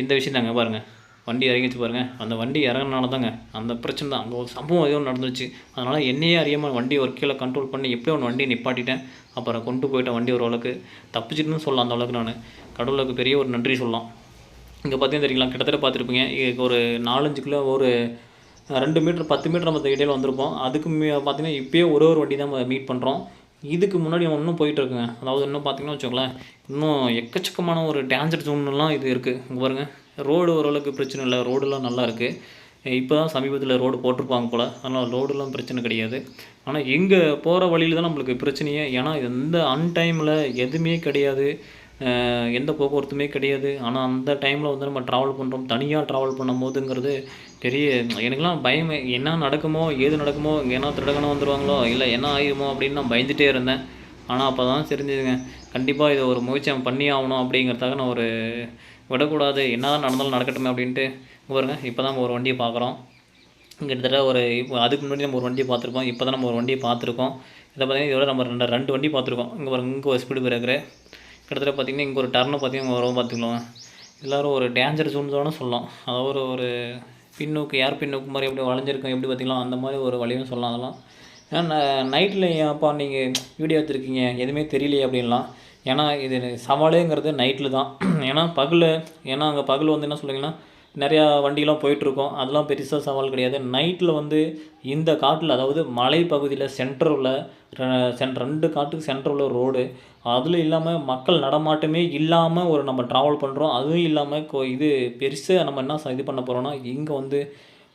இந்த விஷயம் தாங்க பாருங்கள் வண்டி இறங்கிச்சு பாருங்கள் அந்த வண்டி இறங்கினால தாங்க அந்த பிரச்சனை தான். அங்கே ஒரு சம்பவம் எதுவும் நடந்துச்சு. அதனால் என்னையே அறியாமல் வண்டி ஒரு கீழே கண்ட்ரோல் பண்ணி எப்படியோ ஒன்று வண்டியை நிப்பாட்டிட்டேன். அப்புறம் கொண்டு போயிட்டேன் வண்டி ஒரு அளவுக்கு தப்பிச்சிட்டுன்னு சொல்லலாம் அந்த அளவுக்கு நான். கடவுளுக்கு பெரிய ஒரு நன்றி சொல்லலாம். இங்கே பார்த்தீங்கன்னா தெரியுங்களா? கிட்டத்தட்ட பார்த்துருப்பீங்க. இங்க ஒரு நாலஞ்சு கிலோ ஒரு ரெண்டு மீட்டர் பத்து மீட்டர் நம்ம இடையில வந்திருப்போம். அதுக்கு மீ- பார்த்தீங்கன்னா இப்போயே ஒரு ஒரு வண்டி தான் மீட் பண்ணுறோம் இதுக்கு முன்னாடி நம்ம இன்னும் போயிட்டுருக்குங்க அதாவது இன்னும் பார்த்தீங்கன்னா வச்சுக்கோங்களேன். இன்னும் எக்கச்சக்கமான ஒரு டேஞ்சர் ஜோன்லாம் இது இருக்குது இங்கே பாருங்கள் ரோடு ஓரளவுக்கு பிரச்சனை இல்லை. ரோடெல்லாம் நல்லா இருக்குது இப்போ தான் சமீபத்தில் ரோடு போட்டிருப்பாங்க போல். அதனால் ரோடெல்லாம் பிரச்சனை கிடையாது. ஆனால் எங்கே போகிற வழியில் தான் நம்மளுக்கு பிரச்சனையே. ஏன்னா எந்த அன்டைமில் எதுவுமே கிடையாது. எந்த போக்குவரத்துமே கிடையாது. ஆனால் அந்த டைமில் வந்து நம்ம ட்ராவல் பண்ணுறோம் தனியாக ட்ராவல் பண்ணும் போதுங்கிறது பெரிய எனக்குலாம் பயம். என்ன நடக்குமோ ஏது நடக்குமோ ஏன்னா திருடகணும் வந்துடுவாங்களோ இல்லை என்ன ஆகிடுமோ அப்படின்னு நான் பயந்துகிட்டே இருந்தேன். ஆனால் அப்போ தான் தெரிஞ்சுதுங்க. கண்டிப்பாக இதை ஒரு முயற்சி அவன் பண்ணி ஆகணும் அப்படிங்கிறதுக்காக நான் ஒரு விடக்கூடாது. என்ன தான் நடந்தாலும் நடக்கட்டுமே அப்படின்ட்டு பாருங்க இப்போ தான் ஒரு வண்டியை பார்க்குறோம். கிட்டத்தட்ட ஒரு இப்போ அதுக்கு முன்னாடி நம்ம ஒரு வண்டியை பார்த்துருக்கோம் இப்போ தான் நம்ம ஒரு வண்டியை பார்த்துருக்கோம். இதை பார்த்தீங்கன்னா இதோட நம்ம ரெண்டு ரெண்டு வண்டி பார்த்துருக்கோம். இங்கே பாருங்க இங்கே ஒரு ஸ்பீடு பிரேக்கரு கிட்டத்தட்ட பார்த்திங்கன்னா இங்கே ஒரு டர்னை பார்த்தீங்கன்னா வரும் பார்த்துக்கலாம் எல்லோரும் ஒரு டேஞ்சர் ஜோன் சொல்லலாம். அதாவது ஒரு ஒரு பின்னோக்கு ஏர் பின்னோக்கு மாதிரி எப்படி வளைஞ்சிருக்கும் எப்படி பார்த்தீங்களா அந்த மாதிரி ஒரு வழியும் சொல்லலாம் அதெல்லாம். ஏன்னா நைட்டில் ஏன்ப்பா நீங்கள் வீடியோ எடுத்துருக்கீங்க? எதுவுமே தெரியலையே அப்படின்லாம். ஏன்னா இது சவாலேங்கிறது நைட்டில் தான். ஏன்னா பகல் ஏன்னா அங்கே பகல் வந்து என்ன சொல்லுங்கன்னா நிறையா வண்டிலாம் போயிட்டுருக்கோம். அதெல்லாம் பெருசாக சவால் கிடையாது. நைட்டில் வந்து இந்த காட்டில் அதாவது மலை பகுதியில் சென்டரில் சென் ரெண்டு காட்டுக்கு சென்டரில் ரோடு அதில் இல்லாமல் மக்கள் நடமாட்டமே இல்லாமல் ஒரு நம்ம ட்ராவல் பண்ணுறோம் அதுவும் இல்லாமல் கொ இது பெருசாக நம்ம என்ன இது பண்ண போகிறோம்னா இங்கே வந்து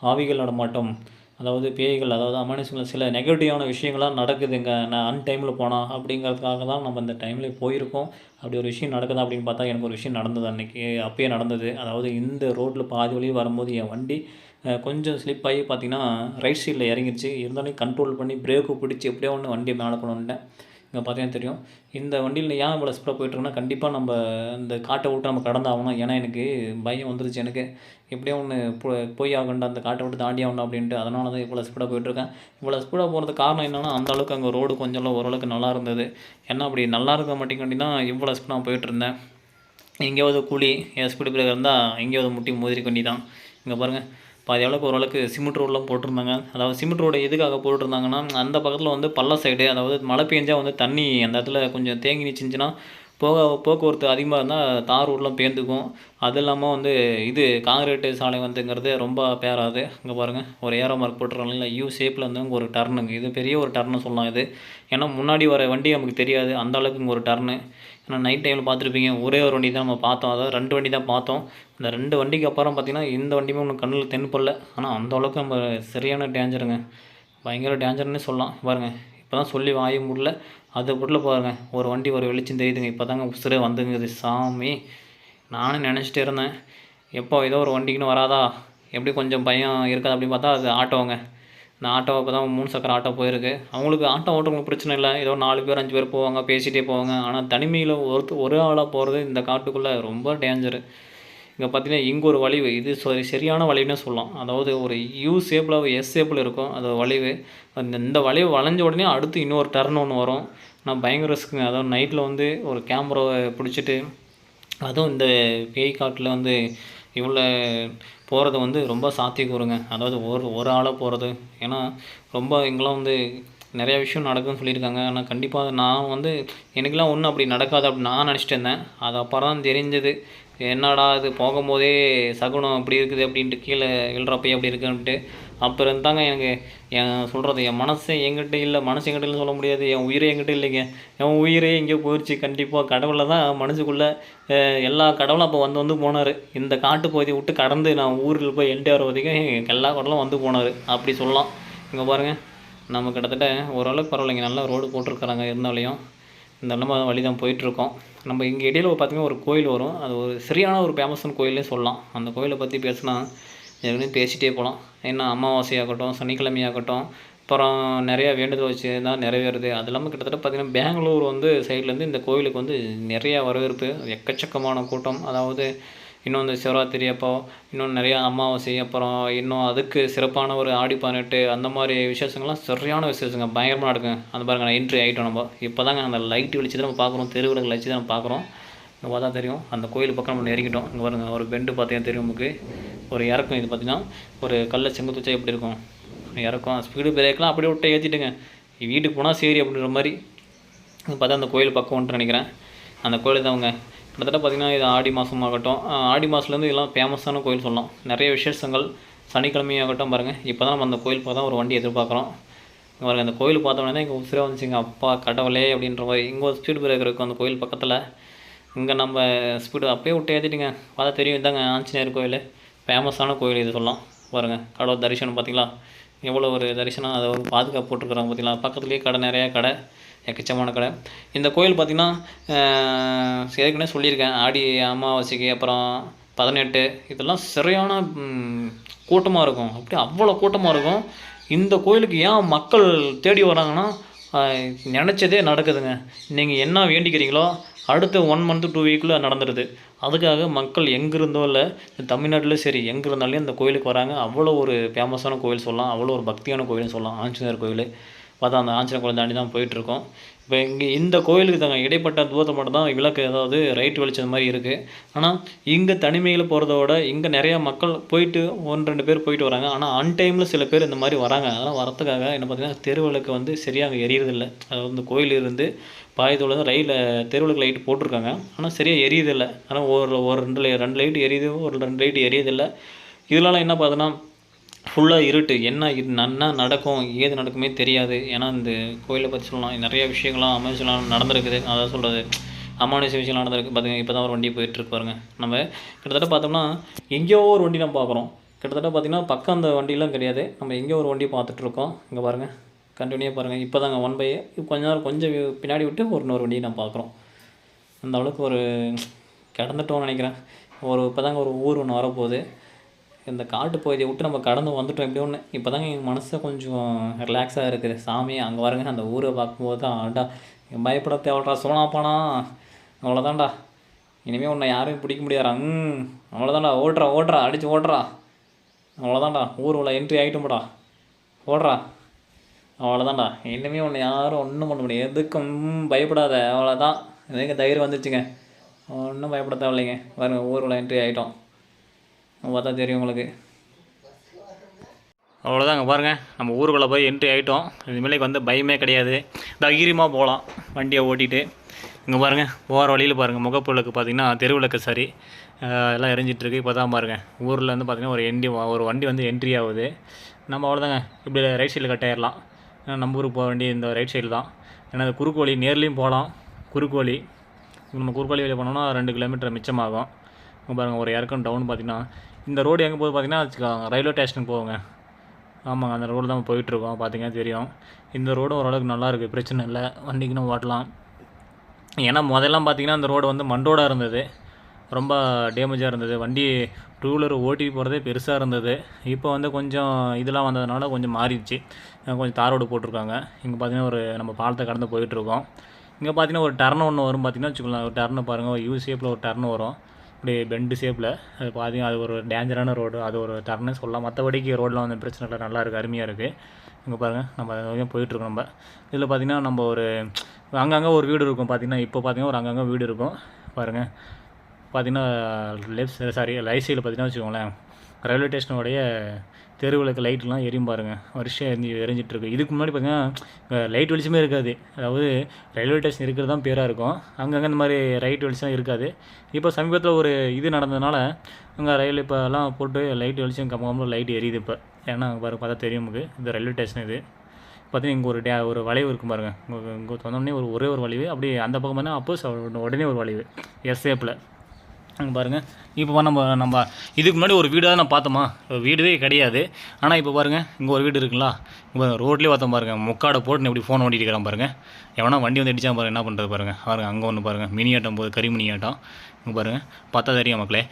ஆவிகள் நடமாட்டம். அதாவது பேய்கள் அதாவது அமானுஷங்கள் சில நெகட்டிவான விஷயங்கள்லாம் நடக்குதுங்க. நான் அன் டைமில் போனால் அப்படிங்கிறதுக்காக தான் நம்ம இந்த டைமில் போயிருக்கோம். அப்படி ஒரு விஷயம் நடக்குதா அப்படின்னு பார்த்தா எனக்கு ஒரு விஷயம் நடந்தது அன்றைக்கி அப்பயே நடந்தது. அதாவது இந்த ரோட்டில் பாதி வழி வரும்போது என் வண்டி கொஞ்சம் ஸ்லிப் ஆகி பார்த்தீங்கன்னா ரைட் சைடில் இறங்கிடுச்சு இருந்தாலும் கண்ட்ரோல் பண்ணி பிரேக்கு பிடிச்சி எப்படியோ ஒன்று வண்டியை மேலே கொண்டு வந்துட்டேன். இங்கே பார்த்தீங்கன்னா தெரியும். இந்த வண்டியில் ஏன் இவ்வளோ ஸ்பீடாக போயிட்டுருக்குன்னா கண்டிப்பாக நம்ம இந்த காட்டை விட்டு நம்ம கடந்தாகணும் ஏன்னா எனக்கு பயம் வந்துருச்சு. எனக்கு எப்படியோ ஒன்று போய் ஆகண்டா அந்த காட்டை விட்டு தாண்டி ஆகணும் அப்படின்ட்டு. அதனால தான் இவ்வளோ ஸ்பீடாக போயிட்டுருக்கேன். இவ்வளோ ஸ்பீடாக போகிறதுக்கு காரணம் என்னென்னா அந்த அளவுக்கு அங்கே ரோடு கொஞ்சம் ஓரளவுக்கு நல்லா இருந்தது. ஏன்னா அப்படி நல்லா இருக்க மாட்டேங்காண்டி தான் இவ்வளோ ஸ்பீடாக போயிட்டுருந்தேன் எங்கேயாவது கூலி என் ஸ்பீடு பிரேக்கர் இருந்தால் எங்கேயாவது முட்டி மோதிரி கொண்டி தான் இங்கே பாருங்கள் பாதி அளவுக்கு ஓரளவுக்கு சிமெண்ட் ரோடெலாம் போட்டிருந்தாங்க. அதாவது சிமெண்ட் ரோடு எதுக்காக போட்டிருந்தாங்கன்னா அந்த பக்கத்தில் வந்து பள்ள சைடு அதாவது மழை பெஞ்சா வந்து தண்ணி அந்த இடத்துல கொஞ்சம் தேங்கி நிச்சிருந்துச்சின்னா போக போக்குவரத்து அதிகமாக இருந்தால் தார் ரோடெலாம் பேர்ந்துக்கும். அது இல்லாமல் வந்து இது காங்கிரீட்டு சாலை வந்துங்கிறது ரொம்ப பேராது. இங்கே பாருங்கள் ஒரு ஏரோ மார்க் போட்டுருக்காங்க. இல்லை யூ ஷேப்பில் வந்து ஒரு டர்னுங்க இது பெரிய ஒரு டர்னு சொல்லலாம் இது. ஏன்னா முன்னாடி வர வண்டி நமக்கு தெரியாது. அந்த அளவுக்கு இங்கே ஒரு டர்னு ஏன்னா நைட் டைமில் பார்த்துருப்பீங்க ஒரே ஒரு வண்டி தான் நம்ம பார்த்தோம். அதாவது ரெண்டு வண்டி தான் பார்த்தோம். இந்த ரெண்டு வண்டிக்கு அப்புறம் பார்த்திங்கன்னா இந்த வண்டியுமே ஒன்று கண்ணில் தென்படல. ஆனால் அந்த அளவுக்கு நம்ம சரியான டேஞ்சருங்க பயங்கர டேஞ்சர்னே சொல்லலாம். பாருங்கள் இப்போ தான் சொல்லி வாய முடியல அது பொருள் பாருங்க. ஒரு வண்டி ஒரு வெளிச்சம் தெரியுதுங்க. இப்போ தாங்க உசுரே வந்துங்குது. சாமி நானும் நினச்சிட்டே இருந்தேன். எப்போ ஏதோ ஒரு வண்டிக்குன்னு வராதா? எப்படி கொஞ்சம் பயம் இருக்காது அப்படின்னு பார்த்தா அது ஆட்டோங்க. இந்த ஆட்டோ இப்போ தான் மூணு சக்கர ஆட்டோ போயிருக்கு. அவங்களுக்கு ஆட்டோ ஓட்டுறவங்களுக்கு பிரச்சனை இல்லை. ஏதோ நாலு பேர் அஞ்சு பேர் போவாங்க பேசிகிட்டே போவாங்க. ஆனால் தனிமையில் ஒருத்த ஒரு ஆளாக போகிறது இந்த காட்டுக்குள்ளே ரொம்ப டேஞ்சரு இங்கே பார்த்தீங்கன்னா இங்கே ஒரு வளைவு. இது சரி சரியான வளைவுனே சொல்லலாம். அதாவது ஒரு யூ ஷேப்பில் எஸ் ஷேப்பில் இருக்கும் அது வளைவு. அந்த இந்த வளைவு வளைஞ்ச உடனே அடுத்து இன்னொரு டர்ன் ஒன்று வரும். நான் பயங்கர ரிஸ்க்குங்க அதாவது நைட்டில் வந்து ஒரு கேமராவை பிடிச்சிட்டு அதுவும் இந்த பேய் காட்டில் வந்து இவ்வளோ போகிறது வந்து ரொம்ப சாத்தியக்கூறுங்க. அதாவது ஒரு ஒரு ஆளாக போகிறது ஏன்னா ரொம்ப இங்கெல்லாம் வந்து நிறைய விஷயம் நடக்குதுன்னு சொல்லியிருக்காங்க. ஆனால் கண்டிப்பாக நான் வந்து எனக்கெல்லாம் ஒன்றும் அப்படி நடக்காது அப்படின்னு நான் நினச்சிட்டு இருந்தேன். அது அப்புறம் தான் தெரிஞ்சது. என்னடா இது? போகும்போதே சகுனம் இப்படி இருக்குது அப்படின்ட்டு கீழே விழுறப்பயே அப்படி இருக்குன்ட்டு அப்புறம் இருந்தாங்க எனக்கு. என் சொல்கிறது என் மனசு என்கிட்ட இல்லை. மனசு எங்கிட்ட இல்லைன்னு சொல்ல முடியாது. என் உயிரே எங்கிட்ட இல்லைங்க. என் உயிரே எங்கேயோ போயிடுச்சு கண்டிப்பாக கடவுளில் தான் மனசுக்குள்ளே எல்லா கடவுளும் அப்போ வந்து வந்து போனார். இந்த காட்டு பகுதியை விட்டு கடந்து நான் ஊரில் போய் என்டி வர வரைக்கும் எல்லா கடலும் வந்து போனார். அப்படி சொல்லலாம். இங்கே பாருங்கள் நம்ம கிட்டத்தட்ட ஓரளவுக்கு பரவாயில்லைங்க. நல்லா ரோடு போட்டிருக்கறாங்க இருந்தாலையும். இந்த நம்ம வழி தான் போயிட்டுருக்கோம். நம்ம இங்கே இடையில் பார்த்தீங்கன்னா ஒரு கோயில் வரும். அது ஒரு சரியான ஒரு ஃபேமஸான கோயிலே சொல்லலாம். அந்த கோயிலை பற்றி பேசினா ஏற்கனவே பேசிகிட்டே போகலாம் ஏன்னா அமாவாசையாகட்டும் சனிக்கிழமையாகட்டும் அப்புறம் நிறையா வேண்டுதல் வச்சு தான் நிறைவேறுது. அது இல்லாமல் கிட்டத்தட்ட பார்த்திங்கன்னா பெங்களூர் வந்து சைட்லேருந்து இந்த கோயிலுக்கு வந்து நிறையா வரவேற்பு எக்கச்சக்கமான கூட்டம். அதாவது இன்னும் இந்த சிவராத்திரி அப்போ இன்னும் நிறையா அமாவாசை அப்புறம் இன்னும் அதுக்கு சிறப்பான ஒரு ஆடி பதினெட்டு அந்த மாதிரி விசேஷங்கள்லாம் சரியான விசேஷங்க. பயங்கரமாக நடக்கும் அந்த பாருங்க நான் என்ட்ரி ஆகிட்டோம் நம்ம. இப்போ தாங்க அந்த லைட் வெளிச்சத்தை நம்ம பார்க்குறோம். தெருவிளக்கு வெளிச்சு தான் நம்ம பார்க்குறோம். இங்கே பார்த்தா தெரியும். அந்த கோயில் பக்கம் நம்ம நெருங்கிட்டோம். இங்கே பாருங்கள் ஒரு பெண்டு பார்த்தீங்கன்னா தெரியும் நமக்கு. ஒரு இறக்கம் இது பார்த்திங்கன்னா. ஒரு கல்லை செங்குத்து வச்சா எப்படி இருக்கும்? இறக்கும் ஸ்பீடு பிரேக்லாம் அப்படியே விட்டு ஏற்றிட்டுங்க வீட்டுக்கு போனால் சரி அப்படின்ற மாதிரி. பார்த்தா அந்த கோயில் பக்கம் நினைக்கிறேன். அந்த கோயில் தான் அவங்க கிட்டத்தட்ட பார்த்திங்கன்னா இது ஆடி மாதமாகட்டும் ஆடி மாதத்துலேருந்து இதெல்லாம் ஃபேமஸான கோயில் சொல்லலாம். நிறைய விசேஷங்கள் சனிக்கிழமையாகட்டும் பாருங்கள் இப்போ தான் நம்ம அந்த கோயில் பார்த்தா ஒரு வண்டி எதிர்பார்க்குறோம். இங்கே பாருங்கள் அந்த கோயில் பார்த்தோம்னா இங்கே உசுரே வந்துச்சுங்க. அப்பா கடவுளே அப்படின்ற மாதிரி. இங்கே ஒரு ஸ்பீடு பிரேக்கர் இருக்கும் அந்த கோயில் பக்கத்தில். இங்கே நம்ம ஸ்பீடு அப்பயே விட்டு ஏற்றிட்டுங்க பார்த்தா தெரியும் இதாங்க ஆஞ்சநேயர் கோயில். ஃபேமஸான கோயில் இது சொல்லலாம். பாருங்கள் கடவுள் தரிசனம் பார்த்தீங்களா? எவ்வளோ ஒரு தரிசனம் அதை ஒரு பாதுகாப்பு போட்டுருக்குறாங்க பார்த்தீங்களா? பக்கத்துலேயே கடை நிறையா கடை. எக்கச்சமான கடை. இந்த கோயில் பார்த்திங்கன்னா ஏற்கனவே சொல்லியிருக்கேன். ஆடி அமாவாசைக்கு அப்புறம் பதினெட்டு. இதெல்லாம் சரியான கூட்டமாக இருக்கும். அப்படி அவ்வளோ கூட்டமாக இருக்கும். இந்த கோயிலுக்கு ஏன் மக்கள் தேடி வராங்கன்னா நினச்சதே நடக்குதுங்க. நீங்கள் என்ன வேண்டிக்கிறீங்களோ அடுத்த ஒன் மந்த்து டூ வீக்கில் நடந்துடுது அதுக்காக மக்கள் எங்கே இருந்தோ இல்லை தமிழ்நாட்டில் சரி எங்கே இருந்தாலும் இந்த கோயிலுக்கு வராங்க. அவ்வளோ ஒரு ஃபேமஸான கோயில் சொல்லலாம். அவ்வளோ ஒரு பக்தியான கோயில்னு சொல்லலாம். ஆஞ்சநேயர் கோயில். பார்த்தா அந்த ஆஞ்சநேயர் கோயில் தாண்டி தான் போயிட்டுருக்கோம். இப்போ இங்கே இந்த கோயிலுக்கு தாங்க இடைப்பட்ட தூரத்தை மட்டும் தான் விளக்கு ஏதாவது ரைட் வெளிச்சம் மாதிரி இருக்குது ஆனால் இங்கே தனிமையில் போகிறத விட இங்கே நிறையா மக்கள் போயிட்டு ஒன்று ரெண்டு பேர் போயிட்டு வராங்க. ஆனால் அன்டைமில் சில பேர் இந்த மாதிரி வராங்க. அதெல்லாம் வரத்துக்காக என்ன பார்த்தீங்கன்னா தெருவிளக்கு வந்து சரியாக எரியறதில்லை. அதாவது இந்த கோயில் இருந்து பாயத்தோடு ரயிலில் தெருவிளக்கு லைட் போட்டிருக்காங்க. ஆனால் சரியாக எரியுதில்லை ஆனால் ஒரு ஒரு ரெண்டு ரெண்டு லைட் எரியுது ஒரு ரெண்டு லைட் எரியுதில்லை இதனால என்ன பார்த்தோன்னா ஃபுல்லாக இருட்டு. என்ன இது என்ன நடக்கும்? ஏது நடக்குமே தெரியாது. ஏன்னா இந்த கோயிலை பற்றி சொல்லலாம். நிறைய விஷயங்கள்லாம் அமைச்சலாம் நடந்திருக்குது. அதான் சொல்கிறது அமானுஷ விஷயம்லாம் நடந்திருக்கு. பார்த்துங்க இப்போ தான் ஒரு வண்டி போயிட்டுருக்கு பாருங்க. நம்ம கிட்டத்தட்ட பார்த்தோம்னா எங்கேயோ ஒரு வண்டி நம்ம பார்க்குறோம். கிட்டத்தட்ட பார்த்திங்கன்னா பக்கம் அந்த வண்டிலாம் கிடையாது. நம்ம எங்கேயோ ஒரு வண்டி பார்த்துட்ருக்கோம் இங்கே பாருங்கள் கண்டினியூவாக பாருங்கள் இப்போ தாங்க ஒன் பை கொஞ்ச நேரம் கொஞ்சம் பின்னாடி விட்டு ஒரு இன்னொரு வண்டியை நம்ம பார்க்குறோம். அந்த அளவுக்கு ஒரு கிடந்துட்டோம்னு நினைக்கிறேன். ஒரு இப்போ தாங்க ஒரு ஊர் ஒன்று வரப்போகுது. இந்த காட்டு பகுதியை விட்டு நம்ம கடந்து வந்துட்டோம். எப்படி ஒன்று இப்போ தாங்க எங்கள் மனசு கொஞ்சம் ரிலாக்ஸாக இருக்குது. சாமி அங்கே வரங்க அந்த ஊரை பார்க்கும்போது தான் ஆண்டா பயப்பட தேவைடா சோனாப்பானா? அவ்வளோதான்டா இனிமேல் உன்னை யாரையும் பிடிக்க முடியாதா. ம் அவ்வளோதான்டா ஓடுறா ஓடுறா. அடித்து ஓடுறா. அவ்வளோதான்டா ஊர் உள்ள என்ட்ரி ஆகிட்டோம்டா ஓடுறா. அவ்வளோதான்டா இனிமேல் உன்னை யாரும் ஒன்றும் பண்ண முடியாது. எதுக்கும் பயப்படாத. அவ்வளோதான் எதுக்கு தைரியம் வந்துச்சுங்க. ஒன்றும் பயப்பட தேவையில்லைங்க. பாருங்கள் ஊர் உள்ள என்ட்ரி ஆகிட்டோம் பார்த்தா தெரியும் உங்களுக்கு. அவ்வளோதாங்க பாருங்கள் நம்ம ஊருக்குள்ளே போய் என்ட்ரி ஆகிட்டோம் இதுமாரிக்கு வந்து பயமே கிடையாது. தைரியமாக போகலாம் வண்டியை ஓட்டிகிட்டு இங்கே பாருங்கள் போகிற வழியில் பாருங்கள் முகப்புலுக்கு பார்த்தீங்கன்னா தெருவிளக்கு சரி. எல்லாம் எரிஞ்சிட்ருக்கு இப்போ தான் பாருங்கள் ஊரில் வந்து பார்த்திங்கன்னா ஒரு என்டி ஒரு வண்டி வந்து என்ட்ரி ஆகுது. நம்ம அவ்வளோதாங்க இப்படி ரைட் சைடில் கட்டாயிடலாம் ஏன்னா நம்ம ஊருக்கு போக வேண்டிய இந்த ரைட் சைடு தான். ஏன்னா குறுக்கோழி குறுக்கு வழி நேர்லேயும் போகலாம் குறுக்கு வழி. நம்ம குறுக்கு வழி போனோம்னா ரெண்டு கிலோமீட்டர் மிச்சமாகும். பாருங்கள் ஒரு இறக்கம் டவுன் பார்த்தீங்கன்னா இந்த ரோடு எங்கே போகுது பார்த்தீங்கன்னா வச்சுக்கோங்க ரயில்வே ஸ்டேஷனுக்கு போவோங்க ஆமாங்க அந்த ரோடு தான் போயிட்டுருக்கோம் பார்த்தீங்கன்னா தெரியும். இந்த ரோடும் ஓரளவுக்கு நல்லா இருக்குது பிரச்சனை இல்லை வண்டிக்குன்னு ஓட்டலாம். ஏன்னா முதல்லாம் பார்த்தீங்கன்னா அந்த ரோடு வந்து மண்டோடாக இருந்தது. ரொம்ப டேமேஜாக இருந்தது. வண்டி டூ வீலர் ஓட்டி போகிறதே பெருசாக இருந்தது. இப்போ வந்து கொஞ்சம் இதெல்லாம் வந்ததுனால கொஞ்சம் மாறிடுச்சு. கொஞ்சம் தார் ரோடு போட்டிருக்காங்க. இங்கே பார்த்தீங்கன்னா ஒரு நம்ம பாலத்தை கடந்து போயிட்டுருக்கோம் இங்கே பார்த்தீங்கன்னா ஒரு டர்ன் ஒன்று வரும் பார்த்தீங்கன்னா வச்சுக்கலாம் ஒரு டர்னு பாருங்கள் ஒரு யூ ஷேப்பில் ஒரு டர்ன் வரும். அப்படியே பெண்டு ஷேப்பில் அது பார்த்தீங்கன்னா அது ஒரு டேஞ்சரான ரோடு அது ஒரு டர்னு சொல்லலாம். மற்றபடிக்கு ரோடெலாம் வந்து பிரச்சனை இல்லை நல்லா இருக்குது அருமையாக இருக்குது இங்கே பாருங்கள் நம்ம அது வரைக்கும் போயிட்டுருக்கோம் நம்ம. இதில் பார்த்தீங்கன்னா நம்ம ஒரு அங்கங்கே ஒரு வீடு இருக்கும் பார்த்திங்கன்னா இப்போ பார்த்தீங்கன்னா ஒரு அங்கங்கே வீடு இருக்கும். பாருங்கள் பார்த்தீங்கன்னா லெஃப்ட் சாரி ரைட் சைடில் பார்த்தீங்கன்னா வச்சுக்கோங்களேன். ரயில்வே ஸ்டேஷனுடைய தெருவிளக்கு லைட்லாம் எரியும் பாருங்கள் வருஷம் எரிஞ்சு எரிஞ்சிட்ருக்கு இதுக்கு முன்னாடி பார்த்தீங்கன்னா லைட் வெளிச்சமே இருக்காது. அதாவது ரயில்வே ஸ்டேஷன் இருக்கிறது தான் பேராக இருக்கும். அங்கங்கே இந்த மாதிரி ரைட் வெளிச்சம் இருக்காது. இப்போ சமீபத்தில் ஒரு இது நடந்ததுனால அங்கே ரயில் இப்போ எல்லாம் போட்டு லைட் வெளிச்சம் கம்ம லைட் எரியுது இப்போ. ஏன்னா அங்கே பாருங்க பார்த்தா தெரியும் நமக்கு. இந்த ரயில்வே ஸ்டேஷன் இது. பார்த்தீங்கன்னா இங்கே ஒரு டே ஒரு வளைவு இருக்கும் பாருங்கள் இங்கே இங்கே தந்தோடனே ஒரு ஒரே ஒரு வளைவு. அப்படியே அந்த பக்கம் பார்த்தீங்கன்னா அப்போ உடனே ஒரு வளைவு. எஸ் ஷேப்பில் அங்கே பாருங்கள் இப்போ நம்ம நம்ம இதுக்கு முன்னாடி ஒரு வீடாக நான் பார்த்தோமா? வீடே கிடையாது. ஆனால் இப்போ பாருங்கள் இங்கே ஒரு வீடு இருக்குங்களா? இப்போ ரோட்லேயே பார்த்தோம் பாருங்கள் முக்காடை போட்டு இப்படி ஃபோன் ஓட்டிட்டு இருக்கிறான் பாருங்கள் எவனா வண்டி வந்து அடிச்சா பாருங்கள் என்ன பண்ணுறது பாருங்கள் பாருங்கள் அங்கே ஒன்று பாருங்கள் மினி ஆட்டம் போது கரிமினி ஆட்டம். இங்கே பாருங்கள் பார்த்தா தெரியும் மக்களே.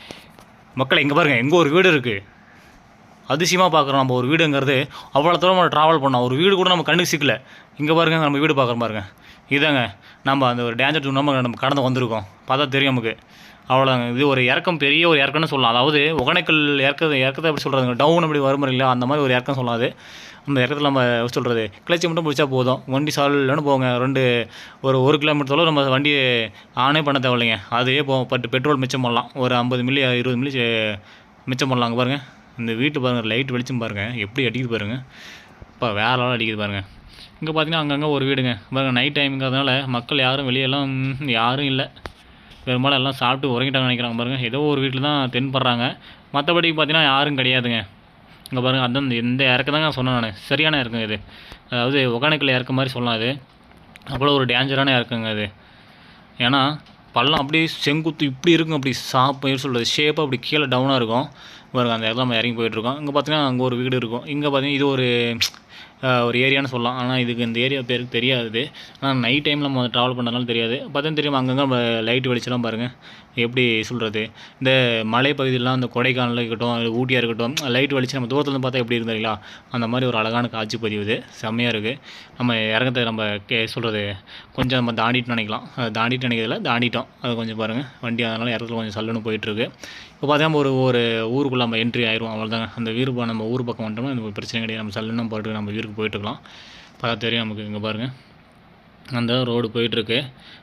மக்களை இங்கே பாருங்கள் எங்கே ஒரு வீடு இருக்குது அதிசயமாக பார்க்குறோம். நம்ம ஒரு வீடுங்கிறது அவ்வளோ தூரம் நம்ம ட்ராவல் பண்ணோம். ஒரு வீடு கூட நம்ம கண்ணுக்கு சிக்கல. இங்கே பாருங்க நம்ம வீடு பார்க்குறோம் பாருங்க. இதாங்க நம்ம அந்த ஒரு டேஞ்சர் நம்ம நம்ம கடந்து வந்திருக்கோம். பார்த்தா தெரியும் நமக்கு. அவ்வளோதாங்க இது ஒரு இறக்கம் பெரிய ஒரு இறக்கம்னு சொல்லலாம். அதாவது ஒகனைக்கல் இறக்கத்தை இறக்கத்தை எப்படி சொல்கிறதுங்க டவுன் அப்படி வரும் இல்லையா? அந்த மாதிரி ஒரு இறக்கம் சொல்லாது. அந்த இறக்கத்தில் நம்ம சொல்கிறது கிளச்சி மட்டும் பிடிச்சா போதும். வண்டி சால்னு போங்க. ரெண்டு ஒரு ஒரு கிலோமீட்டர் நம்ம வண்டி ஆனே பண்ண தேவையில்லைங்க. அதுவே போ பட்டு பெட்ரோல் மிச்சம் பண்ணலாம். ஒரு ஐம்பது மில்லி இருபது மில்லி மிச்சம் பண்ணலாம். அங்கே பாருங்கள் இந்த வீட்டு பாருங்கள் லைட் வெளிச்சம் பாருங்கள் எப்படி அடிக்குது பாருங்கள் இப்போ வேற லெவல் அடிக்குது பாருங்கள் இங்கே பார்த்தீங்கன்னா அங்கங்கே ஒரு வீடுங்க. பாருங்கள் நைட் டைமுங்கிறதுனால மக்கள் யாரும் வெளியெல்லாம் யாரும் இல்லை. பெரும்பாலும் எல்லாம் சாப்பிட்டு உறங்கிட்டாங்க நினைக்கிறாங்க பாருங்கள் ஏதோ ஒரு வீட்டில் தான் தென்படுறாங்க. மற்றபடி பார்த்தீங்கன்னா யாரும் கிடையாதுங்க. இங்கே பாருங்கள் அதான் இந்த- இந்த இறக்க தாங்க சொன்னேன் நான். சரியான இறக்குங்க இது. அதாவது ஒகேனக்கல் இறக்க மாதிரி சொல்லலாம் அது. அவ்வளோ ஒரு டேஞ்சரான இறக்குங்க அது. ஏன்னா பள்ளம் அப்படியே செங்குத்து இப்படி இருக்கும் அப்படி சாப்பு சொல்கிறது ஷேப்பாக அப்படி கீழே டவுனாக இருக்கும். பாருங்கள் அந்த இடத்துல நம்ம இறங்கி போயிட்டுருக்கோம் இங்கே பார்த்தீங்கன்னா அங்கே ஒரு வீடு இருக்கும். இங்கே பார்த்தீங்கன்னா இது ஒரு ஒரு ஏரியான்னு சொல்லலாம். ஆனால் இதுக்கு இந்த ஏரியா பேருக்கு தெரியாது. ஆனால் நைட் டைமில் நம்ம ட்ராவல் பண்ணுறதுனால தெரியாது. பார்த்தா தெரியும் அங்கங்கே லைட் வெளிச்சலாம் பாருங்கள் எப்படி சொல்கிறது இந்த மலைப்பகுதியெலாம் அந்த கொடைக்கானல் இருக்கட்டும் ஊட்டியாக இருக்கட்டும் லைட் வெளிச்சு நம்ம தூரத்துலேருந்து பார்த்தா எப்படி இருந்தீங்களா அந்த மாதிரி ஒரு அழகான காட்சி பதிவு இது செம்மையாக இருக்குது நம்ம இறங்கத்தை நம்ம கே சொல்கிறது கொஞ்சம் நம்ம தாண்டிட்டு நினைக்கலாம். தாண்டிட்டு நினைக்கிறதுல தாண்டிட்டோம். அது கொஞ்சம் பாருங்கள் வண்டி அதனால் இறக்கத்தில் கொஞ்சம் சல்லுன்னு போயிட்டுருக்கு. இப்போ பார்த்தீங்கன்னா ஒரு ஒரு ஊருக்குள்ளே நம்ம என்ட்ரி ஆயிரும் அவ்வளோதாங்க அந்த வீடு நம்ம ஊர் பக்கம் வந்துட்டோம்னா இந்த பிரச்சனை கிடையாது. நம்ம சல்லுன்னு போயிட்டு நம்ம வீட்டுக்கு போயிட்டுருக்கலாம். பார்த்தா தெரியும் நமக்கு இங்கே பாருங்கள் அந்த ரோடு போயிட்டுருக்கு.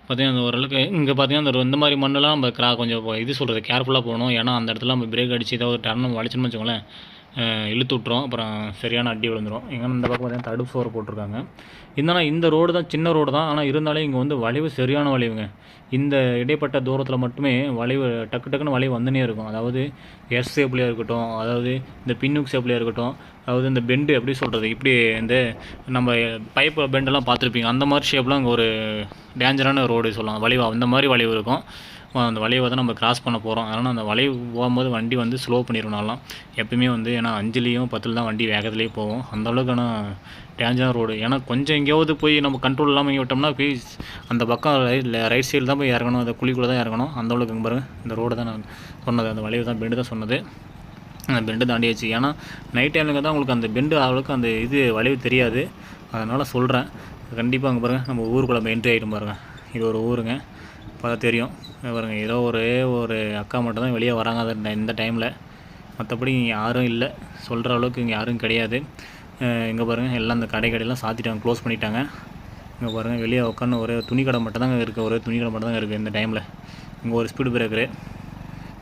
பார்த்தீங்கன்னா அந்த ஓரளவுக்கு இங்கே பார்த்தீங்கன்னா அந்த இந்த மாதிரி மண்ணெல்லாம் நம்ம கிரா கொஞ்சம் இது சொல்கிறது கேர்ஃபுல்லாக போகணும். ஏன்னா அந்த இடத்துல நம்ம பிரேக் அடித்து ஏதாவது ஒரு டர்ன் வலிச்சோம்னு வச்சுக்கோங்களேன். இழுத்து விட்ரும் அப்புறம் சரியான அடி விழுந்துரும். எங்கே இந்த பக்கம் பார்த்தீங்கன்னா தடுப்பு சோறு போட்டிருக்காங்க. இருந்தாலும் இந்த ரோடு தான் சின்ன ரோடு தான். ஆனால் இருந்தாலும் இங்கே வந்து வளைவு சரியான வளைவுங்க. இந்த இடைப்பட்ட தூரத்தில் மட்டுமே வளைவு டக்கு டக்குன்னு வளைவு வந்துனே இருக்கும். அதாவது எஸ் ஷேப்லேயே இருக்கட்டும் அதாவது இந்த பின்னுக் ஷேப்லேயே இருக்கட்டும் அதாவது இந்த பெண்டு எப்படி சொல்கிறது இப்படி இந்த நம்ம பைப்பு பெண்டெல்லாம் பார்த்துருப்பீங்க. அந்த மாதிரி ஷேப்லாம் இங்கே ஒரு டேஞ்சரான ரோடு சொல்லலாம் வளைவு அந்த மாதிரி வளைவு இருக்கும். அந்த வளைவை தான் நம்ம கிராஸ் பண்ண போகிறோம் அதனால் அந்த வளைவு போகும்போது வண்டி வந்து ஸ்லோ பண்ணிடணும்லாம் எப்பயுமே வந்து ஏன்னா அஞ்சுலேயும் பத்தில் தான் வண்டி வேகத்துலேயே போகும். அந்தளவுக்கான ஆனால் டேஞ்சரான ரோடு ஏன்னா கொஞ்சம் எங்கேயாவது போய் நம்ம கண்ட்ரோல் இல்லாமல் இங்கே விட்டோம்னா போய் அந்த பக்கம் ரைட் ரைட் சைடு தான் போய் இறங்கணும். அந்த குழிக்குள்ளே தான் இறங்கணும். அந்த அளவுக்கு பாருங்க. இந்த ரோடு தான் நான் சொன்னது. அந்த வளைவு தான் பெண்டு தான் சொன்னது. அந்த பெண்டு தாண்டியாச்சு. ஏன்னா நைட் டைமில் தான் உங்களுக்கு அந்த பெண்டு அளவுக்கு அந்த இது வளைவு தெரியாது. அதனால் சொல்கிறேன் கண்டிப்பாக அங்கே பாருங்கள் நம்ம ஊருக்குள்ளே நம்ம என்ட்ரி ஆகிட்டு பாருங்கள் இது ஒரு ஊருங்க. பார்த்தா தெரியும். பாருங்க ஏதோ ஒரே ஒரு அக்கா மட்டும் தான் வெளியே வராங்க அது இந்த டைமில் மற்றபடி இங்கே யாரும் இல்லை. சொல்கிற அளவுக்கு இங்கே யாரும் கிடையாது. இங்கே பாருங்கள் எல்லாம் அந்த கடை கடையெல்லாம் சாத்திட்டாங்க க்ளோஸ் பண்ணிட்டாங்க. இங்கே பாருங்கள் வெளியே உட்காந்து ஒரே துணி கடை மட்டும் தாங்க இருக்குது ஒரே துணி கடை மட்டும் தாங்க இருக்குது இந்த டைமில் இங்கே ஒரு ஸ்பீடு பிரேக்கரு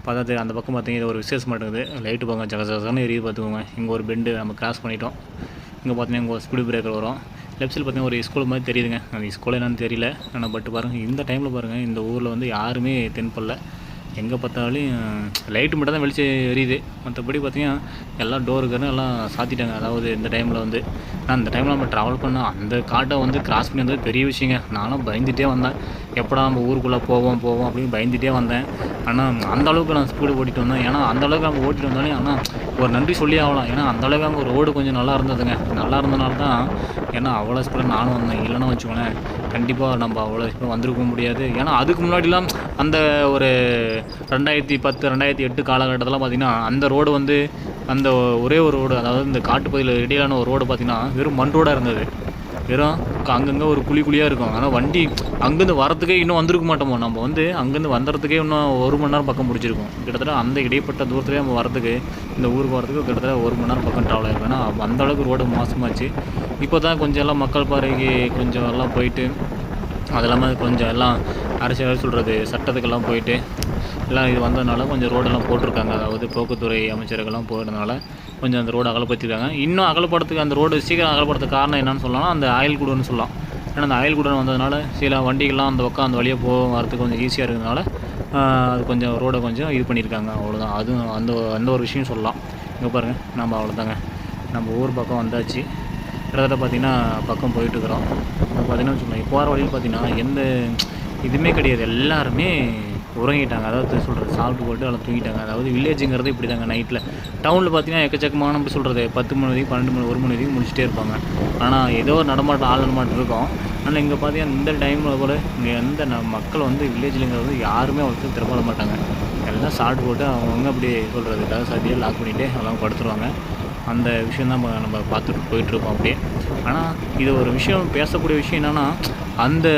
பார்த்தா அந்த பக்கம் பார்த்தீங்கன்னா இது ஒரு விசேஷம் இருக்குது. லைட்டு பார்க்க ஜக ஜகன்னு எரியுது பார்த்துக்கோங்க இங்கே ஒரு பெண்டு நம்ம கிராஸ் பண்ணிட்டோம். இங்கே பார்த்தீங்கன்னா இங்கே ஒரு ஸ்பீடு பிரேக்கர் வரும். லெஃப்ட் சைடு பார்த்தீங்கன்னா ஒரு ஸ்கூல் மாதிரி தெரியுதுங்க. அந்த ஸ்கூல் என்னன்னு தெரியல. ஆனால் பட் பாருங்கள் இந்த டைமில் பாருங்கள் இந்த ஊரில் வந்து யாருமே தென்படல எங்கே பார்த்தாலும் லைட்டு மட்டும் தான் வெளிச்சம் எரியுது. மற்றபடி பார்த்தீங்கன்னா எல்லாம் டோருக்குன்னு எல்லாம் சாத்திட்டாங்க. அதாவது இந்த டைமில் வந்து நான் அந்த டைமில் நம்ம ட்ராவல் பண்ண அந்த காட்டை வந்து கிராஸ் பண்ணி வந்தது பெரிய விஷயங்க. நானும் பயந்துகிட்டே வந்தேன். எப்படா நம்ம ஊருக்குள்ளே போவோம் போவோம் அப்படின்னு பயந்துகிட்டே வந்தேன். ஆனால் அந்தளவுக்கு நான் ஸ்பீடு ஓட்டிட்டு வந்தேன். ஏன்னா அந்தளவுக்கு அங்கே நம்ம ஓட்டிட்டு வந்தாலே ஆனால் ஒரு நன்றி சொல்லி ஆகலாம். ஏன்னா அந்த அளவுக்கு அங்கே ரோடு கொஞ்சம் நல்லா இருந்ததுங்க. நல்லா இருந்தனால தான் ஏன்னா அவ்வளோ ஸ்பீடாக நானும் வந்தேன். இல்லைன்னா வச்சுக்கோங்களேன் கண்டிப்பாக நம்ம அவ்வளோ ஸ்பீடாக வந்திருக்க முடியாது. ஏன்னா அதுக்கு முன்னாடிலாம் அந்த ஒரு ரெண்டாயிரத்தி பத்து ரெண்டாயிரத்தி எட்டு காலகட்டத்தில் பார்த்திங்கன்னா அந்த ரோடு வந்து அந்த ஒரே ஒரு ரோடு அதாவது இந்த காட்டுப்பகுதியில் இடையிலான ஒரு ரோடு பார்த்திங்கன்னா வெறும் மண் ரோடாக இருந்தது. வெறும் அங்கங்கே ஒரு குழி குழியாக இருக்கும். ஆனால் வண்டி அங்கேருந்து வரத்துக்கே இன்னும் வந்திருக்க மாட்டோமோ? நம்ம வந்து அங்கேருந்து வந்துறதுக்கே இன்னும் ஒரு மணி நேரம் பக்கம் பிடிச்சிருக்கும். கிட்டத்தட்ட அந்த இடைப்பட்ட தூரத்துலேயே நம்ம வரதுக்கு இந்த ஊருக்கு வரதுக்கு கிட்டத்தட்ட ஒரு மணி நேரம் பக்கம் ட்ராவல் ஆகிருக்கும் ஏன்னா அந்த அளவுக்கு ரோடு மோசமாச்சு. இப்போ தான் கொஞ்சம் எல்லாம் மக்கள் பாறைக்கு கொஞ்சம் எல்லாம் போயிட்டு அது இல்லாமல் கொஞ்சம் எல்லாம் அரசியல் சொல்கிறது சட்டத்துக்கெல்லாம் போயிட்டு எல்லாம் இது வந்ததுனால கொஞ்சம் ரோடெல்லாம் போட்டிருக்காங்க. அதாவது போக்குத்துறை அமைச்சர்கள்லாம் போகிறதுனால கொஞ்சம் அந்த ரோடு அகலப்படுத்திருக்காங்க இன்னும் அகலப்படுத்துக்கு அந்த ரோடு சீக்கிரம் அகலப்படுத்த காரணம் என்னன்னு சொல்லலாம் அந்த ஆயில் குடோன்னு சொல்லலாம். ஏன்னா அந்த ஆயில் குடன் வந்ததுனால சில வண்டிகள்லாம் அந்த பக்கம் அந்த வழியாக போக வரதுக்கு கொஞ்சம் ஈஸியாக இருக்கிறதுனால அது கொஞ்சம் ரோடை கொஞ்சம் இது பண்ணியிருக்காங்க. அவ்வளோதான் அதுவும் அந்த அந்த ஒரு விஷயம் சொல்லலாம். இங்கே பாருங்கள் நம்ம அவ்வளோதாங்க நம்ம ஊர் பக்கம் வந்தாச்சு. கிட்டத்தட்ட பார்த்திங்கன்னா பக்கம் போயிட்டுருக்குறோம். இப்போ பார்த்தீங்கன்னா வச்சுக்கோங்க போகிற வழியில் பார்த்தீங்கன்னா எந்த இதுவுமே கிடையாது. எல்லாருமே உறங்கிட்டாங்க. அதாவது சொல்கிறது சாப்பிட்டு போட்டு எல்லாம் தூங்கிட்டாங்க. அதாவது வில்லேஜுங்கிறது இப்படி தாங்க நைட்டில் டவுனில் பார்த்தீங்கன்னா எக்கச்சக்கமான எப்படி சொல்கிறது பத்து மணி வரைக்கும் பன்னெண்டு மணி ஒரு மணி வரைக்கும் முடிச்சுட்டே இருப்பாங்க. ஆனால் ஏதோ ஒரு நடமாட்டம் ஆள் நடமாட்டம் இருக்கும். ஆனால் இங்கே பார்த்தீங்கன்னா இந்த டைமில் கூட இங்கே எந்த ந மக்கள் வந்து வில்லேஜ்லங்கிறது யாருமே அவங்களுக்கு திரும்ப மாட்டாங்க. எல்லாம் சாப்பிட்டு போட்டு அவங்கவுங்க அப்படி சொல்கிறது ஏதாவது சதியாக லாக் பண்ணிவிட்டு எல்லாம் படுத்துருவாங்க. அந்த விஷயம் தான் நம்ம பார்த்துட்டு போயிட்டுருக்கோம் அப்படியே. ஆனால் இது ஒரு விஷயம் பேசக்கூடிய விஷயம் என்னென்னா அந்த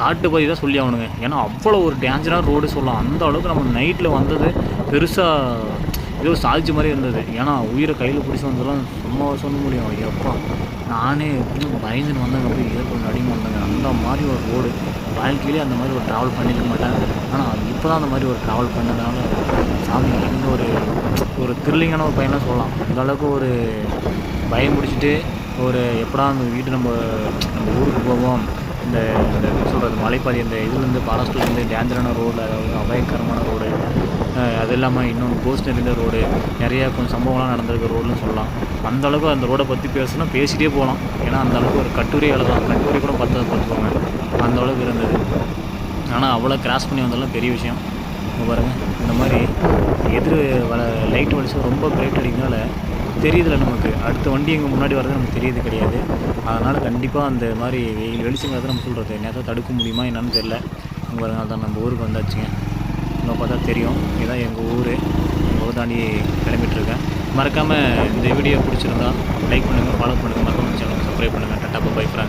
காட்டு பகுதி தான் சொல்லி ஆகணுங்க. ஏன்னா அவ்வளோ ஒரு டேஞ்சரான ரோடு சொல்லலாம். அந்த அளவுக்கு நம்ம நைட்டில் வந்தது பெருசாக ஏதோ சாதிச்ச மாதிரி இருந்தது. ஏன்னா உயிரை கையில் பிடிச்சி வந்ததெல்லாம் சும்மா சொல்ல முடியும். எப்போ நானே எப்படியும் பயந்துன்னு வந்தேங்க அப்படியே ஏற்படும் அடிமை வந்தேங்க. அந்த மாதிரி ஒரு ரோடு வாழ்க்கையிலே அந்த மாதிரி ஒரு ட்ராவல் பண்ணிக்க மாட்டேன். ஆனால் இப்போ தான் அந்த மாதிரி ஒரு ட்ராவல் பண்ணதுனால சாமி எந்த ஒரு ஒரு த்ரில்லிங்கான ஒரு பையனாக சொல்லலாம். அந்தளவுக்கு ஒரு பயம் பிடிச்சிட்டு ஒரு எப்படா அந்த வீட்டு நம்ம நம்ம ஊருக்கு போவோம். இந்த இந்த சொல்கிறது மலைப்பாதி அந்த இதுலேருந்து பாலஸ்டூர்லேருந்து டேஞ்சரான ரோடு அதாவது அபாயகரமான ரோடு அது இல்லாமல் இன்னொன்று கோஸ்ட் நிறைந்த ரோடு நிறையா கொஞ்சம் சம்பவம்லாம் நடந்திருக்க ரோடுன்னு சொல்லலாம். அந்த அளவுக்கு அந்த ரோடை பற்றி பேசுனா பேசிகிட்டே போகலாம். ஏன்னா அந்த அளவுக்கு ஒரு கட்டுரை எழுதலாம். கட்டுரை கூட பத்து பார்த்துக்கோங்க. அந்த அளவுக்கு இருந்தது. ஆனால் அவ்வளோ கிராஸ் பண்ணி வந்தாலும் பெரிய விஷயம். பாருங்கள் இந்த மாதிரி எதிர் வர லைட் வெளிச்சம் ரொம்ப பிரைட் அடிக்கிறதுனால தெரியுதுல நமக்கு. அடுத்த வண்டி எங்கள் முன்னாடி வர்றது நமக்கு தெரியுது கிடையாது. அதனால் கண்டிப்பாக அந்த மாதிரி வெயில் வெளிச்சங்கிறத நம்ம சொல்கிறது நேரத்தை தடுக்க முடியுமா என்னன்னு தெரில அங்கே பாருங்க நம்ம ஊருக்கு வந்தாச்சுங்க. இங்கே பார்த்தா தெரியும். இதுதான் எங்கள் ஊர். எங்கள் ஊர் தாண்டி கிளம்பிட்டுருக்கேன். மறக்காமல் இந்த வீடியோ பிடிச்சிருந்தா லைக் பண்ணுங்கள் ஃபாலோ பண்ணுங்கள் மறக்காமல் சேனல் சப்ஸ்கிரைப் பண்ணுங்கள் டாட்டா பை ஃப்ரெண்ட்ஸ்